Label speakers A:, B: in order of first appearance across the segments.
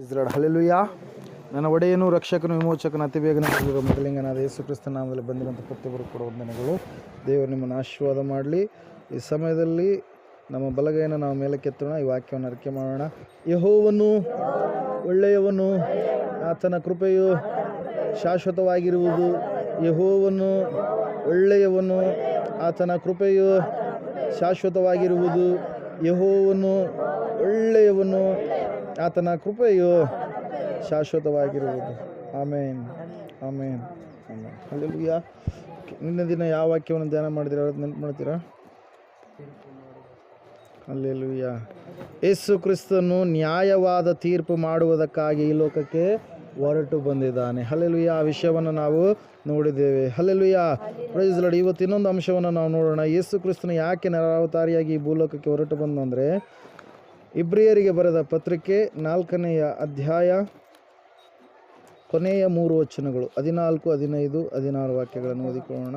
A: ಇಸ್ರಾಡ್ hallelujah. ನನ್ನ ಒಡೆಯನು ರಕ್ಷಕನು ವಿಮೋಚಕನ ಅತಿ ಬೇಗನೆ ಮೊದಲಿಂಗನಾದ ಯೇಸು ಕ್ರಿಸ್ತ ನಾಮದಲ್ಲಿ ಬಂದಿರುವಂಥ ಪ್ರತಿಯೊಬ್ಬರು ಕೂಡ ವಂದನೆಗಳು. ದೇವರು ನಿಮ್ಮನ್ನು ಆಶೀರ್ವಾದ ಮಾಡಲಿ. ಈ ಸಮಯದಲ್ಲಿ ನಮ್ಮ ಬಲಗೈನ ನಾವು ಮೇಲಕ್ಕೆತ್ತೋಣ. ಈ ವಾಕ್ಯವನ್ನು ಅರಿಕೆ ಮಾಡೋಣ. ಯಹೋವನು ಒಳ್ಳೆಯವನು. ಆತನ ಕೃಪೆಯು ಶಾಶ್ವತವಾಗಿರುವುದು. ಯಹೋವನು ಒಳ್ಳೆಯವನು. ಆತನ ಕೃಪೆಯು ಶಾಶ್ವತವಾಗಿರುವುದು. ಯಹೋವನು ಒಳ್ಳೆಯವನು. ಆತನ ಕೃಪೆಯು ಶಾಶ್ವತವಾಗಿರುವುದು. ಆಮೇನ್. ಆಮೇನ್. ಆಮೇನ್. ನಿನ್ನೆ ದಿನ ಯಾವ ವಾಕ್ಯವನ್ನು ಧ್ಯಾನ ಮಾಡಿದಿರ ನೆನಪು ಮಾಡ್ತೀರಾ? ಅಲ್ಲೆಲುಯ್ಯ ಯೇಸು ಕ್ರಿಸ್ತನು ನ್ಯಾಯವಾದ ತೀರ್ಪು ಮಾಡುವುದಕ್ಕಾಗಿ ಈ ಲೋಕಕ್ಕೆ ಹೊರಟು ಬಂದಿದ್ದಾನೆ. ಹಲ್ಲೆಲುಯ್ಯ ಆ ವಿಷಯವನ್ನು ನಾವು ನೋಡಿದ್ದೇವೆ. ಹಲ್ಲೆಲುಯ್ಯ ಪ್ರೈಸ್ ಲಾರ್ಡ್ ಇವತ್ತು ಇನ್ನೊಂದು ಅಂಶವನ್ನು ನಾವು ನೋಡೋಣ. ಯೇಸು ಕ್ರಿಸ್ತನು ಯಾಕೆ ನರಾವತಾರಿಯಾಗಿ ಈ ಭೂಲೋಕಕ್ಕೆ ಹೊರಟು ಬಂದಂದರೆ ಇಬ್ರಿಯರಿಗೆ ಬರೆದ ಪತ್ರಿಕೆ ನಾಲ್ಕನೆಯ ಅಧ್ಯಾಯ, ಕೊನೆಯ ಮೂರು ವಚನಗಳು. ಹದಿನಾಲ್ಕು, ಹದಿನೈದು, ಹದಿನಾರು ವಾಕ್ಯಗಳನ್ನು ಓದಿಕೊಳ್ಳೋಣ.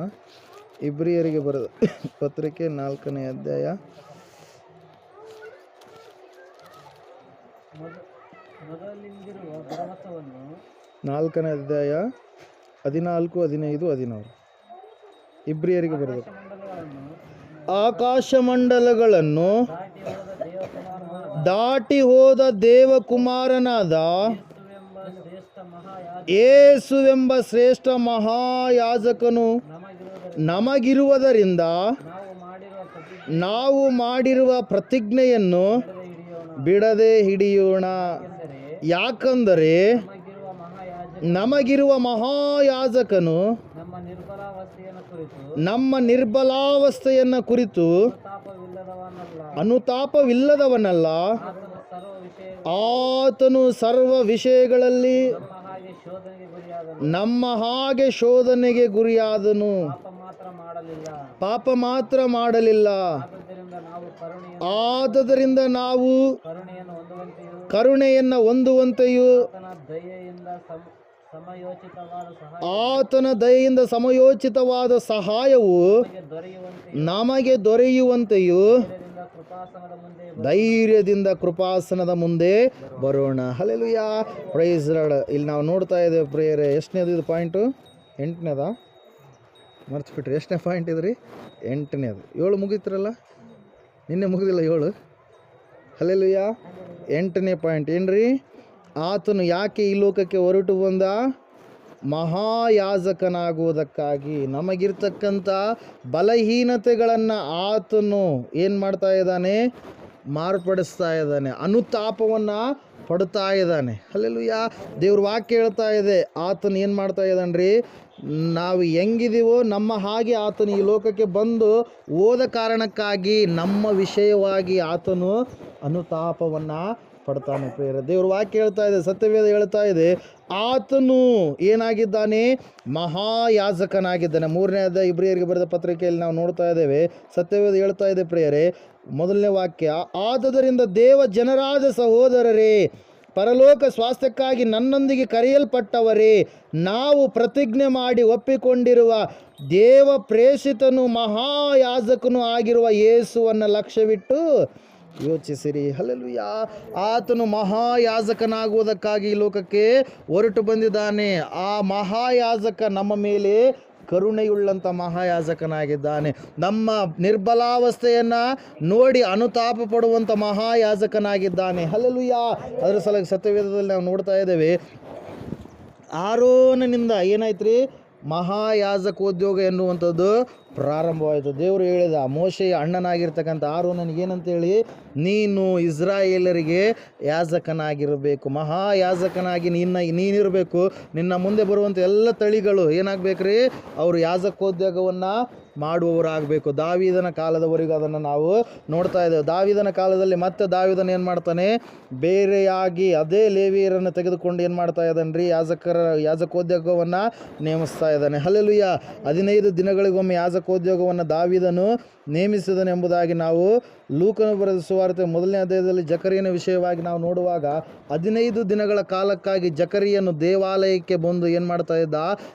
A: ಇಬ್ರಿಯರಿಗೆ ಬರೆದ ಪತ್ರಿಕೆ ನಾಲ್ಕನೇ ಅಧ್ಯಾಯ. ನಾಲ್ಕನೇ ಅಧ್ಯಾಯ, ಹದಿನಾಲ್ಕು, ಹದಿನೈದು, ಹದಿನಾರು. ಇಬ್ರಿಯರಿಗೆ ಬರೆದ. ಆಕಾಶ ಮಂಡಲಗಳನ್ನು
B: ದಾಟಿ ಹೋದ ದೇವಕುಮಾರನಾದ
A: ಏಸುವೆಂಬ ಶ್ರೇಷ್ಠ ಮಹಾಯಾಜಕನು
B: ನಮಗಿರುವುದರಿಂದ ನಾವು ಮಾಡಿರುವ
A: ಪ್ರತಿಜ್ಞೆಯನ್ನು ಬಿಡದೆ ಹಿಡಿಯೋಣ. ಯಾಕಂದರೆ
B: ನಮಗಿರುವ ಮಹಾಯಾಜ
A: ಮಹಾಯಾಜಕನು
B: ನಮ್ಮ ನಿರ್ಬಲಾವಸ್ಥೆಯನ್ನು ಕುರಿತು
A: ಅನುತಾಪವಿಲ್ಲದವನಲ್ಲ.
B: ಆತನು ಸರ್ವ
A: ವಿಷಯಗಳಲ್ಲಿ
B: ನಮ್ಮ ಹಾಗೆ ಶೋಧನೆಗೆ ಗುರಿಯಾದನು. ಪಾಪ ಮಾತ್ರ ಮಾಡಲಿಲ್ಲ. ಆದ್ದರಿಂದ ನಾವು ಕರುಣೆಯನ್ನು ಹೊಂದುವಂತೆಯೂ ಆತನ ದಯೆಯಿಂದ ಸಮಯೋಚಿತವಾದ
A: ಸಹಾಯವು
B: ನಮಗೆ ದೊರೆಯುವಂತೆ
A: ದೊರೆಯುವಂತೆಯೂ
B: ಧೈರ್ಯದಿಂದ ಕೃಪಾಸನದ ಮುಂದೆ
A: ಬರೋಣ. Hallelujah praise. ಇಲ್ಲಿ ನಾವು ನೋಡ್ತಾ ಇದ್ದೇವೆ ಪ್ರೇಯರ್ ಎಷ್ಟನೇದು ಇದು ಪಾಯಿಂಟು? ಎಂಟನೇದ? ಮರ್ಚ್ಬಿಟ್ರಿ ಎಷ್ಟನೇ ಪಾಯಿಂಟ್ ಇದ್ರಿ? ಎಂಟನೇದು. ಏಳು ಮುಗಿತ್ರಲ್ಲ? ನಿನ್ನೆ ಮುಗಿದಿಲ್ಲ ಏಳು? ಹಲೆಲುಯ ಎಂಟನೇ ಪಾಯಿಂಟ್ ಏನ್ರಿ? ಆತನು ಯಾಕೆ ಈ ಲೋಕಕ್ಕೆ ಹೊರಟು ಬಂದ? ಮಹಾಯಾಜಕನಾಗುವುದಕ್ಕಾಗಿ. ನಮಗಿರ್ತಕ್ಕಂಥ ಬಲಹೀನತೆಗಳನ್ನು ಆತನು ಏನು ಮಾಡ್ತಾ ಇದ್ದಾನೆ? ಮಾರ್ಪಡಿಸ್ತಾ ಇದ್ದಾನೆ. ಅನುತಾಪವನ್ನು ಪಡ್ತಾ ಇದ್ದಾನೆ. ಅಲ್ಲೆಲ್ಲೂಯ್ಯ ದೇವ್ರ ವಾಕ್ಯ ಹೇಳ್ತಾ ಇದೆ. ಆತನು ಏನು ಮಾಡ್ತಾ ಇದ್ದಾನೆ ರೀ ನಾವು ಹೆಂಗಿದೀವೋ ನಮ್ಮ ಹಾಗೆ ಆತನು ಈ ಲೋಕಕ್ಕೆ ಬಂದು ಹೋದ ಕಾರಣಕ್ಕಾಗಿ ನಮ್ಮ ವಿಷಯವಾಗಿ ಆತನು ಅನುತಾಪವನ್ನು ಪಡ್ತಾನೆ ಪ್ರಿಯರ ದೇವ್ರ ವಾಕ್ಯ ಹೇಳ್ತಾ ಇದೆ, ಸತ್ಯವೇದ ಹೇಳ್ತಾ ಇದೆ. ಆತನು ಏನಾಗಿದ್ದಾನೆ? ಮಹಾಯಾಜಕನಾಗಿದ್ದಾನೆ. ಮೂರನೇ ಅದ ಇಬ್ರಿಯರಿಗೆ ಬರೆದ ಪತ್ರಿಕೆಯಲ್ಲಿ ನಾವು ನೋಡ್ತಾ ಇದ್ದೇವೆ, ಸತ್ಯವೇದ ಹೇಳ್ತಾ ಇದೆ ಪ್ರಿಯರೇ. ಮೊದಲನೇ ವಾಕ್ಯ, ಆದದರಿಂದ ದೇವ ಜನರಾದ ಸಹೋದರರೇ, ಪರಲೋಕ ಸ್ವಾಸ್ಥ್ಯಕ್ಕಾಗಿ ನನ್ನೊಂದಿಗೆ ಕರೆಯಲ್ಪಟ್ಟವರೇ, ನಾವು ಪ್ರತಿಜ್ಞೆ ಮಾಡಿ ಒಪ್ಪಿಕೊಂಡಿರುವ ದೇವ ಪ್ರೇಷಿತನು ಮಹಾಯಾಜಕನು ಆಗಿರುವ ಯೇಸುವನ್ನು ಲಕ್ಷ್ಯವಿಟ್ಟು ಯೋಚಿಸಿರಿ. ಹಲಲುಯ ಆತನು ಮಹಾಯಾಜಕನಾಗುವುದಕ್ಕಾಗಿ ಲೋಕಕ್ಕೆ ಹೊರಟು ಬಂದಿದ್ದಾನೆ. ಆ ಮಹಾಯಾಜಕ ನಮ್ಮ ಮೇಲೆ ಕರುಣೆಯುಳ್ಳಂಥ ಮಹಾಯಾಜಕನಾಗಿದ್ದಾನೆ. ನಮ್ಮ ನಿರ್ಬಲಾವಸ್ಥೆಯನ್ನು ನೋಡಿ ಅನುತಾಪ ಪಡುವಂಥ ಮಹಾಯಾಜಕನಾಗಿದ್ದಾನೆ. ಹಲಲುಯ ಅದರ ಸಲ ಸತ್ಯವೇದದಲ್ಲಿ ನಾವು ನೋಡ್ತಾ ಇದ್ದೇವೆ. ಆರೋನನಿಂದ ಏನಾಯ್ತು ರೀ ಮಹಾಯಾಜಕೋದ್ಯೋಗ ಎನ್ನುವಂಥದ್ದು ಪ್ರಾರಂಭವಾಯಿತು. ದೇವರು ಹೇಳಿದ ಮೋಶೆಯ ಅಣ್ಣನಾಗಿರ್ತಕ್ಕಂಥ ಏನಂತ ಹೇಳಿ, ನೀನು ಇಸ್ರಾಯೇಲರಿಗೆ ಯಾಜಕನಾಗಿರಬೇಕು. ಮಹಾಯಾಜಕನಾಗಿ ನಿನ್ನ, ನೀನಿರಬೇಕು. ನಿನ್ನ ಮುಂದೆ ಬರುವಂಥ ಎಲ್ಲ ತಳಿಗಳು ಏನಾಗಬೇಕ್ರಿ? ಅವರು ಯಾಜಕೋದ್ಯೋಗವನ್ನು ಮಾಡುವವರಾಗಬೇಕು. ದಾವಿದನ ಕಾಲದವರೆಗೂ ಅದನ್ನು ನಾವು ನೋಡ್ತಾ ಇದ್ದೇವೆ. ದಾವಿದನ ಕಾಲದಲ್ಲಿ ಮತ್ತೆ ದಾವಿದನ ಏನು ಮಾಡ್ತಾನೆ? ಬೇರೆಯಾಗಿ ಅದೇ ಲೇವಿಯರನ್ನು ತೆಗೆದುಕೊಂಡು ಏನು ಮಾಡ್ತಾ ಇದ್ದಾನೆ ರೀ ಯಾಜಕರ, ಯಾಜಕೋದ್ಯೋಗವನ್ನು ನೇಮಿಸ್ತಾ ಇದ್ದಾನೆ. ಹಲಲುಯ್ಯ ಹದಿನೈದು ದಿನಗಳಿಗೊಮ್ಮೆ ಯಾಜಕೋದ್ಯೋಗವನ್ನು ದಾವಿದನು ನೇಮಿಸಿದನೆಂಬುದಾಗಿ ನಾವು ಲೂಕನು ಬರೆದ ಸುವಾರ್ತೆ ಮೊದಲನೇ ಅಧ್ಯಾಯದಲ್ಲಿ ಜಕರಿಯನ ವಿಷಯವಾಗಿ ನಾವು ನೋಡುವಾಗ ಹದಿನೈದು ದಿನಗಳ ಕಾಲಕ್ಕಾಗಿ ಜಕರಿಯನ್ನು ದೇವಾಲಯಕ್ಕೆ ಬಂದು ಏನು ಮಾಡ್ತಾ ಇದ್ದ?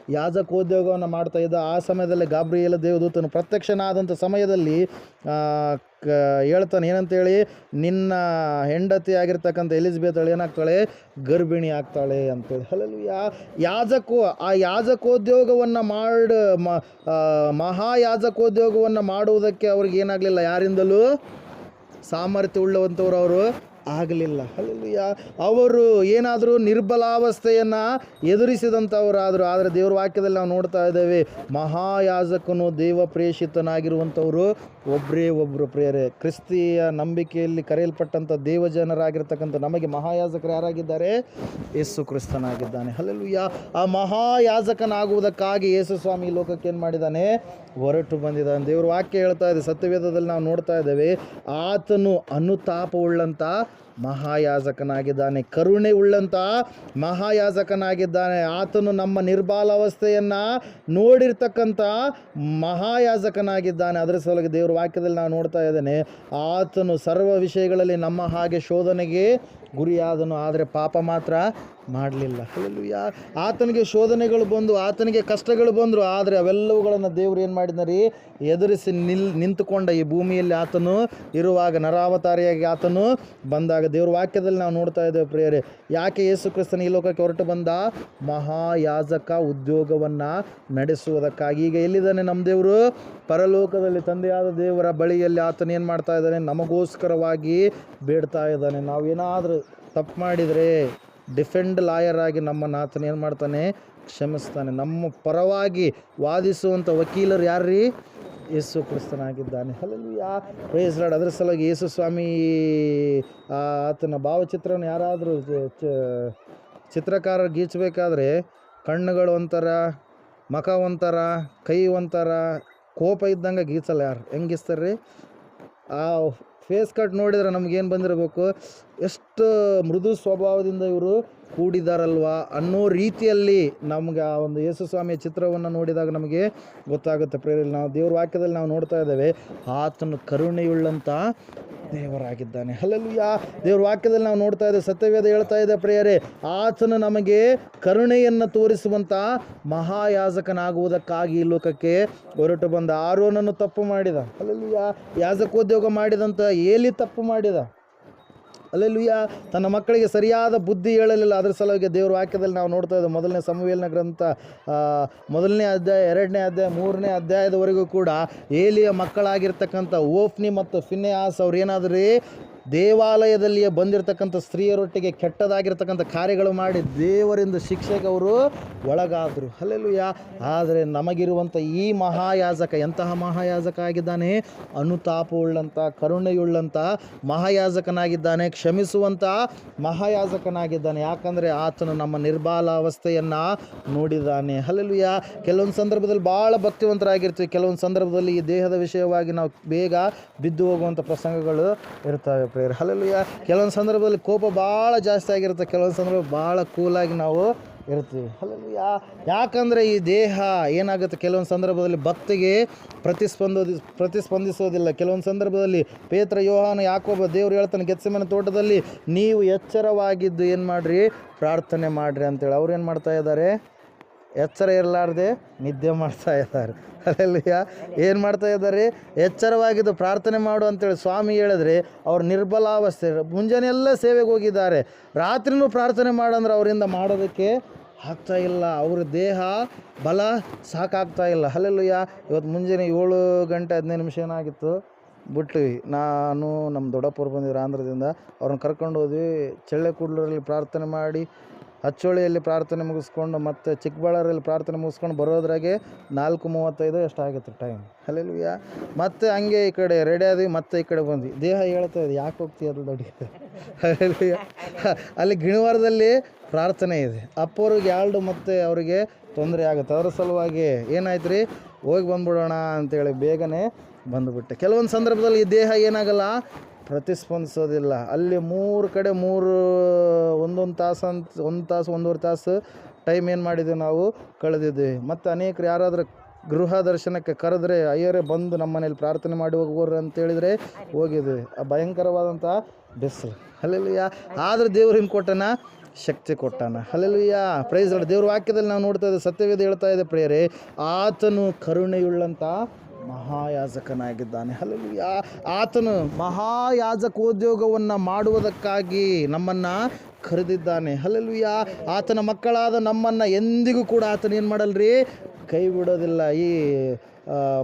A: ಯಾಜಕೋದ್ಯೋಗವನ್ನು ಮಾಡ್ತಾ ಇದ್ದ. ಆ ಸಮಯದಲ್ಲಿ ಗಾಬ್ರಿಯಲ್ಲ ದೇವದೂತನು ಪ್ರತ್ಯಕ್ಷನಾದಂಥ ಸಮಯದಲ್ಲಿ ಕ, ಹೇಳ್ತಾನೆ, ಏನಂತೇಳಿ, ನಿನ್ನ ಹೆಂಡತಿ ಆಗಿರ್ತಕ್ಕಂಥ ಎಲಿಜಬೆತ್ ಏನಾಗ್ತಾಳೆ? ಗರ್ಭಿಣಿ ಆಗ್ತಾಳೆ ಅಂತೇಳಿ. ಅಲ್ಲಲ್ಲಿ ಯಾ ಯಾಜಕೋ, ಆ ಯಾಜಕೋದ್ಯೋಗವನ್ನು ಮಾಡ ಮಹಾಯಾಜಕೋದ್ಯೋಗವನ್ನು ಮಾಡುವುದಕ್ಕೆ ಅವ್ರಿಗೆ ಏನಾಗಲಿಲ್ಲ ಯಾರಿಂದಲೂ? ಸಾಮರ್ಥ್ಯ ಉಳ್ಳವಂಥವ್ರು ಅವರು. ಆಗಲಿಲ್ಲ. ಅಲ್ಲಿ ಅವರು ಏನಾದರೂ ನಿರ್ಬಲಾವಸ್ಥೆಯನ್ನು ಎದುರಿಸಿದಂಥವರಾದರು, ಆದರೆ ದೇವ್ರ ವಾಕ್ಯದಲ್ಲಿ ನಾವು ನೋಡ್ತಾ ಇದ್ದೇವೆ, ಮಹಾಯಾಜಕನು ದೇವ ಪ್ರೇಷಿತನಾಗಿರುವಂಥವರು ಒಬ್ಬರೇ ಒಬ್ಬರು ಪ್ರೇರೆ ಕ್ರಿಸ್ತಿಯ ನಂಬಿಕೆಯಲ್ಲಿ ಕರೆಯಲ್ಪಟ್ಟಂಥ ದೇವಜನರಾಗಿರ್ತಕ್ಕಂಥ ನಮಗೆ ಮಹಾಯಾಜಕರು ಯಾರಾಗಿದ್ದಾರೆ? ಯೇಸು ಕ್ರಿಸ್ತನಾಗಿದ್ದಾನೆ. ಅಲ್ಲೆಲ್ಲೂಯ್ಯ ಆ ಮಹಾಯಾಜಕನಾಗುವುದಕ್ಕಾಗಿ ಯೇಸು ಸ್ವಾಮಿ ಲೋಕಕ್ಕೆ ಏನು ಮಾಡಿದ್ದಾನೆ ಹೊರಟು ಬಂದಿದ್ದಾನೆ. ದೇವ್ರ ವಾಕ್ಯ ಹೇಳ್ತಾ ಇದೆ, ಸತ್ಯವೇದದಲ್ಲಿ ನಾವು ನೋಡ್ತಾ ಇದ್ದೇವೆ, ಆತನು ಅನುತಾಪವುಳ್ಳಂಥ ಮಹಾಯಾಜಕನಾಗಿದ್ದಾನೆ. ಕರುಣೆ ಉಳ್ಳಂಥ ಮಹಾಯಾಜಕನಾಗಿದ್ದಾನೆ. ಆತನು ನಮ್ಮ ನಿರ್ಬಾಲಾವಸ್ಥೆಯನ್ನು ನೋಡಿರ್ತಕ್ಕಂಥ ಮಹಾಯಾಜಕನಾಗಿದ್ದಾನೆ. ಅದರ ಸಲುವಾಗಿ ದೇವ್ರ ವಾಕ್ಯದಲ್ಲಿ ನಾವು ನೋಡ್ತಾ ಇದ್ದೇನೆ, ಆತನು ಸರ್ವ ವಿಷಯಗಳಲ್ಲಿ ನಮ್ಮ ಹಾಗೆ ಶೋಧನೆಗೆ ಗುರಿಯಾದನು, ಆದರೆ ಪಾಪ ಮಾತ್ರ ಮಾಡಲಿಲ್ಲ. ಯಾ ಆತನಿಗೆ ಶೋಧನೆಗಳು ಬಂದು, ಆತನಿಗೆ ಕಷ್ಟಗಳು ಬಂದರು, ಆದರೆ ಅವೆಲ್ಲವುಗಳನ್ನು ದೇವರು ಏನು ಮಾಡಿದ್ನ ರೀ ಎದುರಿಸಿ ನಿಲ್, ನಿಂತುಕೊಂಡ ಈ ಭೂಮಿಯಲ್ಲಿ ಆತನು ಇರುವಾಗ ನರಾವತಾರಿಯಾಗಿ ಆತನು ಬಂದಾಗ, ದೇವ್ರ ವಾಕ್ಯದಲ್ಲಿ ನಾವು ನೋಡ್ತಾ ಇದ್ದೇವೆ ಪ್ರಿಯರೇ, ಯಾಕೆ ಯೇಸು ಕ್ರಿಸ್ತನ ಈ ಲೋಕಕ್ಕೆ ಹೊರಟು ಬಂದ? ಮಹಾಯಾಜಕ ಉದ್ಯೋಗವನ್ನು ನಡೆಸುವುದಕ್ಕಾಗಿ. ಈಗ ಎಲ್ಲಿದ್ದಾನೆ ನಮ್ಮ ದೇವರು? ಪರಲೋಕದಲ್ಲಿ ತಂದೆಯಾದ ದೇವರ ಬಳಿಯಲ್ಲಿ ಆತನು ಏನು ಮಾಡ್ತಾ ಇದ್ದಾನೆ? ನಮಗೋಸ್ಕರವಾಗಿ ಬೇಡ್ತಾ ಇದ್ದಾನೆ. ನಾವೇನಾದರೂ ತಪ್ಪು ಮಾಡಿದರೆ ಡಿಫೆಂಡ್ ಲಾಯರ್ ಆಗಿ ನಮ್ಮ ನಾಥನ ಏನು ಮಾಡ್ತಾನೆ? ಕ್ಷಮಿಸ್ತಾನೆ. ನಮ್ಮ ಪರವಾಗಿ ವಾದಿಸುವಂಥ ವಕೀಲರು ಯಾರ್ರೀ? ಯೇಸು ಕ್ರಿಸ್ತನಾಗಿದ್ದಾನೆ ಅಲ್ಲಿ ಯಾ ಪ್ರೇಸ್ ಲಾಡ್ ಅದರ ಸಲುವಾಗಿ ಯೇಸು ಸ್ವಾಮಿ ಆತನ ಭಾವಚಿತ್ರವನ್ನು ಯಾರಾದರೂ ಚಿತ್ರಕಾರ ಗೀಚಬೇಕಾದ್ರೆ ಕಣ್ಣುಗಳು ಒಂಥರ ಮಖ ಒಂಥರ, ಕೈ ಒಂಥರ, ಕೋಪ ಇದ್ದಂಗೆ ಗೀಚಲ್ಲ ಯಾರು. ಹೆಂಗೆ ರೀ ಆ ಫೇಸ್ ಕಟ್ ನೋಡಿದರೆ ನಮಗೇನು ಬಂದಿರಬೇಕು? ಎಷ್ಟು ಮೃದು ಸ್ವಭಾವದಿಂದ ಇವರು ಕೂಡಿದಾರಲ್ವಾ ಅನ್ನೋ ರೀತಿಯಲ್ಲಿ ನಮ್ಗೆ ಆ ಒಂದು ಯೇಸು ಸ್ವಾಮಿಯ ಚಿತ್ರವನ್ನು ನೋಡಿದಾಗ ನಮಗೆ ಗೊತ್ತಾಗುತ್ತೆ. ಪ್ರೇರಲ್ಲಿ ನಾವು ದೇವ್ರ ವಾಕ್ಯದಲ್ಲಿ ನಾವು ನೋಡ್ತಾ ಇದ್ದೇವೆ, ಆತನ ಕರುಣೆಯುಳ್ಳಂಥ ದೇವರಾಗಿದ್ದಾನೆ. ಅಲ್ಲಲ್ಲೂ ಯಾ ದೇವ್ರ ವಾಕ್ಯದಲ್ಲಿ ನಾವು ನೋಡ್ತಾ ಇದ್ದೇವೆ, ಸತ್ಯವೇದ ಹೇಳ್ತಾ ಇದೆ, ಪ್ರಿಯರೇ, ಆತನು ನಮಗೆ ಕರುಣೆಯನ್ನು ತೋರಿಸುವಂಥ ಮಹಾಯಾಜಕನಾಗುವುದಕ್ಕಾಗಿ ಈ ಲೋಕಕ್ಕೆ ಹೊರಟು ಬಂದ. ಆರೋನನ್ನು ತಪ್ಪು ಮಾಡಿದ. ಅಲ್ಲಲ್ಲೂ ಯಾ ಯಾಜಕೋದ್ಯೋಗ ಮಾಡಿದಂಥ ಏಲಿ ತಪ್ಪು ಮಾಡಿದ. ಅಲ್ಲೆಲ್ಲುಯ್ಯ ತನ್ನ ಮಕ್ಕಳಿಗೆ ಸರಿಯಾದ ಬುದ್ಧಿ ಹೇಳಲಿಲ್ಲ. ಅದರ ಸಲುವಾಗಿ ದೇವರ ವಾಕ್ಯದಲ್ಲಿ ನಾವು ನೋಡ್ತಾ ಇದ್ದೇವೆ ಮೊದಲನೇ ಸಮುವೇಲಿನ ಗ್ರಂಥ ಮೊದಲನೇ ಅಧ್ಯಾಯ, ಎರಡನೇ ಅಧ್ಯಾಯ, ಮೂರನೇ ಅಧ್ಯಾಯದವರೆಗೂ ಕೂಡ ಏಲಿಯ ಮಕ್ಕಳಾಗಿರ್ತಕ್ಕಂಥ ಓಫ್ನಿ ಮತ್ತು ಫಿನ್ನೆಯಾಸ್ ಅವ್ರು ಏನಾದ್ರಿ ದೇವಾಲಯದಲ್ಲಿಯೇ ಬಂದಿರತಕ್ಕಂಥ ಸ್ತ್ರೀಯರೊಟ್ಟಿಗೆ ಕೆಟ್ಟದಾಗಿರ್ತಕ್ಕಂಥ ಕಾರ್ಯಗಳು ಮಾಡಿ ದೇವರಿಂದ ಶಿಕ್ಷೆಗೆ ಅವರು ಒಳಗಾದರು. ಯಾ ಆದರೆ ನಮಗಿರುವಂಥ ಈ ಮಹಾಯಾಜಕ ಎಂತಹ ಮಹಾಯಾಜಕ ಆಗಿದ್ದಾನೆ? ಅನುತಾಪವುಳ್ಳಂಥ, ಕರುಣೆಯುಳ್ಳಂಥ ಮಹಾಯಾಜಕನಾಗಿದ್ದಾನೆ, ಕ್ಷಮಿಸುವಂಥ ಮಹಾಯಾಜಕನಾಗಿದ್ದಾನೆ. ಯಾಕಂದರೆ ಆತನು ನಮ್ಮ ನಿರ್ಬಾಲಾವಸ್ಥೆಯನ್ನು ನೋಡಿದ್ದಾನೆ. ಅಲ್ಲೆಲ್ಲುಯ್ಯ ಕೆಲವೊಂದು ಸಂದರ್ಭದಲ್ಲಿ ಭಾಳ ಭಕ್ತಿವಂತರಾಗಿರ್ತೀವಿ. ಕೆಲವೊಂದು ಸಂದರ್ಭದಲ್ಲಿ ಈ ದೇಹದ ವಿಷಯವಾಗಿ ನಾವು ಬೇಗ ಬಿದ್ದು ಹೋಗುವಂಥ ಪ್ರಸಂಗಗಳು ಇರ್ತವೆ ಪ್ರೇಯರ್. ಅಲ್ಲೆಲ್ಲೂ ಕೆಲವೊಂದು ಸಂದರ್ಭದಲ್ಲಿ ಕೋಪ ಭಾಳ ಜಾಸ್ತಿ ಆಗಿರುತ್ತೆ. ಕೆಲವೊಂದು ಸಂದರ್ಭ ಭಾಳ ಕೂಲಾಗಿ ನಾವು ಇರ್ತೀವಿ. ಅಲ್ಲಲ್ಲಿ ಯಾ ಯಾಕಂದರೆ ಈ ದೇಹ ಏನಾಗುತ್ತೆ? ಕೆಲವೊಂದು ಸಂದರ್ಭದಲ್ಲಿ ಭಕ್ತಿಗೆ ಪ್ರತಿಸ್ಪಂದೋದಿ, ಪ್ರತಿಸ್ಪಂದಿಸೋದಿಲ್ಲ. ಕೆಲವೊಂದು ಸಂದರ್ಭದಲ್ಲಿ ಪೇತ್ರ ಯೋಹಾನ ಯಾಕೊಬ್ಬ ದೇವ್ರು ಹೇಳ್ತಾನೆ, ಗೆತ್ಸಮನ ತೋಟದಲ್ಲಿ ನೀವು ಎಚ್ಚರವಾಗಿದ್ದು ಏನು ಮಾಡಿರಿ? ಪ್ರಾರ್ಥನೆ ಮಾಡಿರಿ ಅಂತೇಳಿ. ಅವ್ರು ಏನು ಮಾಡ್ತಾ ಇದ್ದಾರೆ? ಎಚ್ಚರ ಇರಲಾರ್ದೆ ನಿದ್ದೆ ಮಾಡ್ತಾ ಇದ್ದಾರೆ. ಅಲ್ಲೆಲ್ಲಯ್ಯ. ಏನು ಮಾಡ್ತಾ ಇದ್ದಾರೆ? ಎಚ್ಚರವಾಗಿದ್ದು ಪ್ರಾರ್ಥನೆ ಮಾಡು ಅಂತೇಳಿ ಸ್ವಾಮಿ ಹೇಳಿದ್ರೆ ಅವ್ರು ನಿರ್ಬಲಾವಸ್ಥೆ ಮುಂಜಾನೆ ಎಲ್ಲ ಸೇವೆಗೆ ಹೋಗಿದ್ದಾರೆ. ರಾತ್ರಿನೂ ಪ್ರಾರ್ಥನೆ ಮಾಡಂದ್ರೆ ಅವರಿಂದ ಮಾಡೋದಕ್ಕೆ ಆಗ್ತಾ ಇಲ್ಲ. ಅವ್ರ ದೇಹ ಬಲ ಸಾಕಾಗ್ತಾ ಇಲ್ಲ. ಅಲ್ಲೆಲ್ಲಯ್ಯ. ಇವತ್ತು ಮುಂಜಾನೆ ಏಳು ಗಂಟೆ ಹದಿನೈದು ನಿಮಿಷ ಏನಾಗಿತ್ತು? ಬಿಟ್ವಿ. ನಾನು, ನಮ್ಮ ದೊಡ್ಡಪ್ಪರು ಬಂದಿದ್ರು ಆಂಧ್ರದಿಂದ. ಅವ್ರನ್ನ ಕರ್ಕೊಂಡು ಹೋದ್ವಿ. ಚಳ್ಳೆ ಪ್ರಾರ್ಥನೆ ಮಾಡಿ ಹಚ್ಚೋಳಿಯಲ್ಲಿ ಪ್ರಾರ್ಥನೆ ಮುಗಿಸ್ಕೊಂಡು ಮತ್ತೆ ಚಿಕ್ಕಬಳ್ಳಾರಲ್ಲಿ ಪ್ರಾರ್ಥನೆ ಮುಗಿಸ್ಕೊಂಡು ಬರೋದ್ರಾಗೆ ನಾಲ್ಕು ಮೂವತ್ತೈದು ಎಷ್ಟಾಗಿತ್ತು ಟೈಮ್ ಅಲ್ಲೆಲ್ವಿಯ ಮತ್ತೆ ಹಂಗೆ ಈ ಕಡೆ ರೆಡಿ ಆದ್ವಿ, ಮತ್ತೆ ಈ ಕಡೆ ಬಂದ್ವಿ. ದೇಹ ಹೇಳ್ತಾ ಇದೆ, ಯಾಕೆ ಹೋಗ್ತೀಯ ಅದು ದೊಡ್ಡ ಅಲ್ಲಿ ಗಿಣಿವಾರದಲ್ಲಿ ಪ್ರಾರ್ಥನೆ ಇದೆ. ಅಪ್ಪವ್ರಿಗೆ ಯಾಲ್ಡು ಮತ್ತೆ ಅವರಿಗೆ ತೊಂದರೆ ಆಗುತ್ತೆ. ಅದರ ಸಲುವಾಗಿ ಏನಾಯ್ತು ರೀ ಹೋಗಿ ಬಂದ್ಬಿಡೋಣ ಅಂತೇಳಿ ಬೇಗನೆ ಬಂದುಬಿಟ್ಟೆ. ಕೆಲವೊಂದು ಸಂದರ್ಭದಲ್ಲಿ ಈ ದೇಹ ಏನಾಗಲ್ಲ ಪ್ರತಿಸ್ಪಂದಿಸೋದಿಲ್ಲ. ಅಲ್ಲಿ ಮೂರು ಕಡೆ ಮೂರು, ಒಂದೊಂದು ತಾಸು ಅಂತ, ಒಂದು ತಾಸು, ಒಂದೂವರೆ ತಾಸು ಟೈಮ್ ಏನು ಮಾಡಿದ್ವಿ ನಾವು? ಕಳೆದಿದ್ವಿ. ಮತ್ತು ಅನೇಕರು ಯಾರಾದರೂ ಗೃಹ ದರ್ಶನಕ್ಕೆ ಕರೆದ್ರೆ ಅಯ್ಯರೇ ಬಂದು ನಮ್ಮ ಮನೇಲಿ ಪ್ರಾರ್ಥನೆ ಮಾಡಿ ಹೋಗೋರು ಅಂತೇಳಿದರೆ ಹೋಗಿದ್ವಿ. ಆ ಭಯಂಕರವಾದಂಥ ಬಿಸಿಲು ಆದರೆ ಆದ್ರೆ ಹಿಂಗೆ ಕೊಟ್ಟನ, ಶಕ್ತಿ ಕೊಟ್ಟಾನ. ಅಲ್ಲೆಲ್ಲಯ್ಯ ಪ್ರೈಸ್ ದೇವ್ರ ವಾಕ್ಯದಲ್ಲಿ ನಾವು ನೋಡ್ತಾ ಇದ್ದೆ, ಸತ್ಯವೇದ ಹೇಳ್ತಾ ಇದೆ, ಪ್ರೇಯರೇ, ಆತನು ಕರುಣೆಯುಳ್ಳಂಥ ಮಹಾಯಾಜಕನಾಗಿದ್ದಾನೆ. ಹಲಲುಯ ಆತನು ಮಹಾಯಾಜಕೋದ್ಯೋಗವನ್ನು ಮಾಡುವುದಕ್ಕಾಗಿ ನಮ್ಮನ್ನು ಕರೆದಿದ್ದಾನೆ. ಹಲಲುಯ ಆತನ ಮಕ್ಕಳಾದ ನಮ್ಮನ್ನು ಎಂದಿಗೂ ಕೂಡ ಆತನ ಏನು ಮಾಡಲ್ರಿ? ಕೈ ಬಿಡೋದಿಲ್ಲ ಈ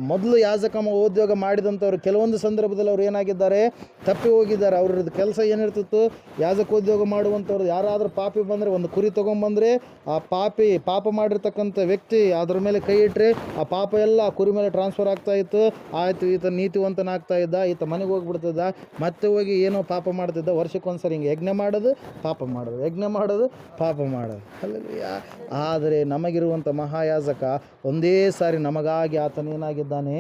A: ಮೊದಲು ಯಾಜಕಮ ಉದ್ಯೋಗ ಮಾಡಿದಂಥವ್ರು ಕೆಲವೊಂದು ಸಂದರ್ಭದಲ್ಲಿ ಅವ್ರು ಏನಾಗಿದ್ದಾರೆ, ತಪ್ಪಿ ಹೋಗಿದ್ದಾರೆ. ಅವ್ರದ್ದು ಕೆಲಸ ಏನಿರ್ತಿತ್ತು ಯಾಜಕೋದ್ಯೋಗ ಮಾಡುವಂಥವ್ರು ಯಾರಾದರೂ ಪಾಪಿ ಬಂದರೆ ಒಂದು ಕುರಿ ತೊಗೊಂಬಂದರೆ ಆ ಪಾಪಿ, ಪಾಪ ಮಾಡಿರ್ತಕ್ಕಂಥ ವ್ಯಕ್ತಿ ಅದ್ರ ಮೇಲೆ ಕೈ ಇಟ್ಟರೆ ಆ ಪಾಪ ಎಲ್ಲ ಕುರಿ ಮೇಲೆ ಟ್ರಾನ್ಸ್ಫರ್ ಆಗ್ತಾ ಇತ್ತು. ಆಯಿತು, ಈತ ನೀತಿವಂತನಾಗ್ತಾ ಇದ್ದ, ಈತ ಮನೆಗೆ ಹೋಗಿಬಿಡ್ತಿದ್ದ. ಮತ್ತೆ ಹೋಗಿ ಏನೋ ಪಾಪ ಮಾಡ್ತಿದ್ದ, ವರ್ಷಕ್ಕೊಂದ್ಸರಿ ಹಿಂಗೆ ಯಜ್ಞ ಮಾಡೋದು, ಪಾಪ ಮಾಡೋದು. ಯಜ್ಞ ಮಾಡೋದು, ಪಾಪ ಮಾಡೋದು. ಅಲ್ಲ ಆದರೆ ನಮಗಿರುವಂಥ ಮಹಾಯಾಜಕ ಒಂದೇ ಸಾರಿ ನಮಗಾಗಿ ಆತನ ಏನಾಗಿದ್ದಾನೆ?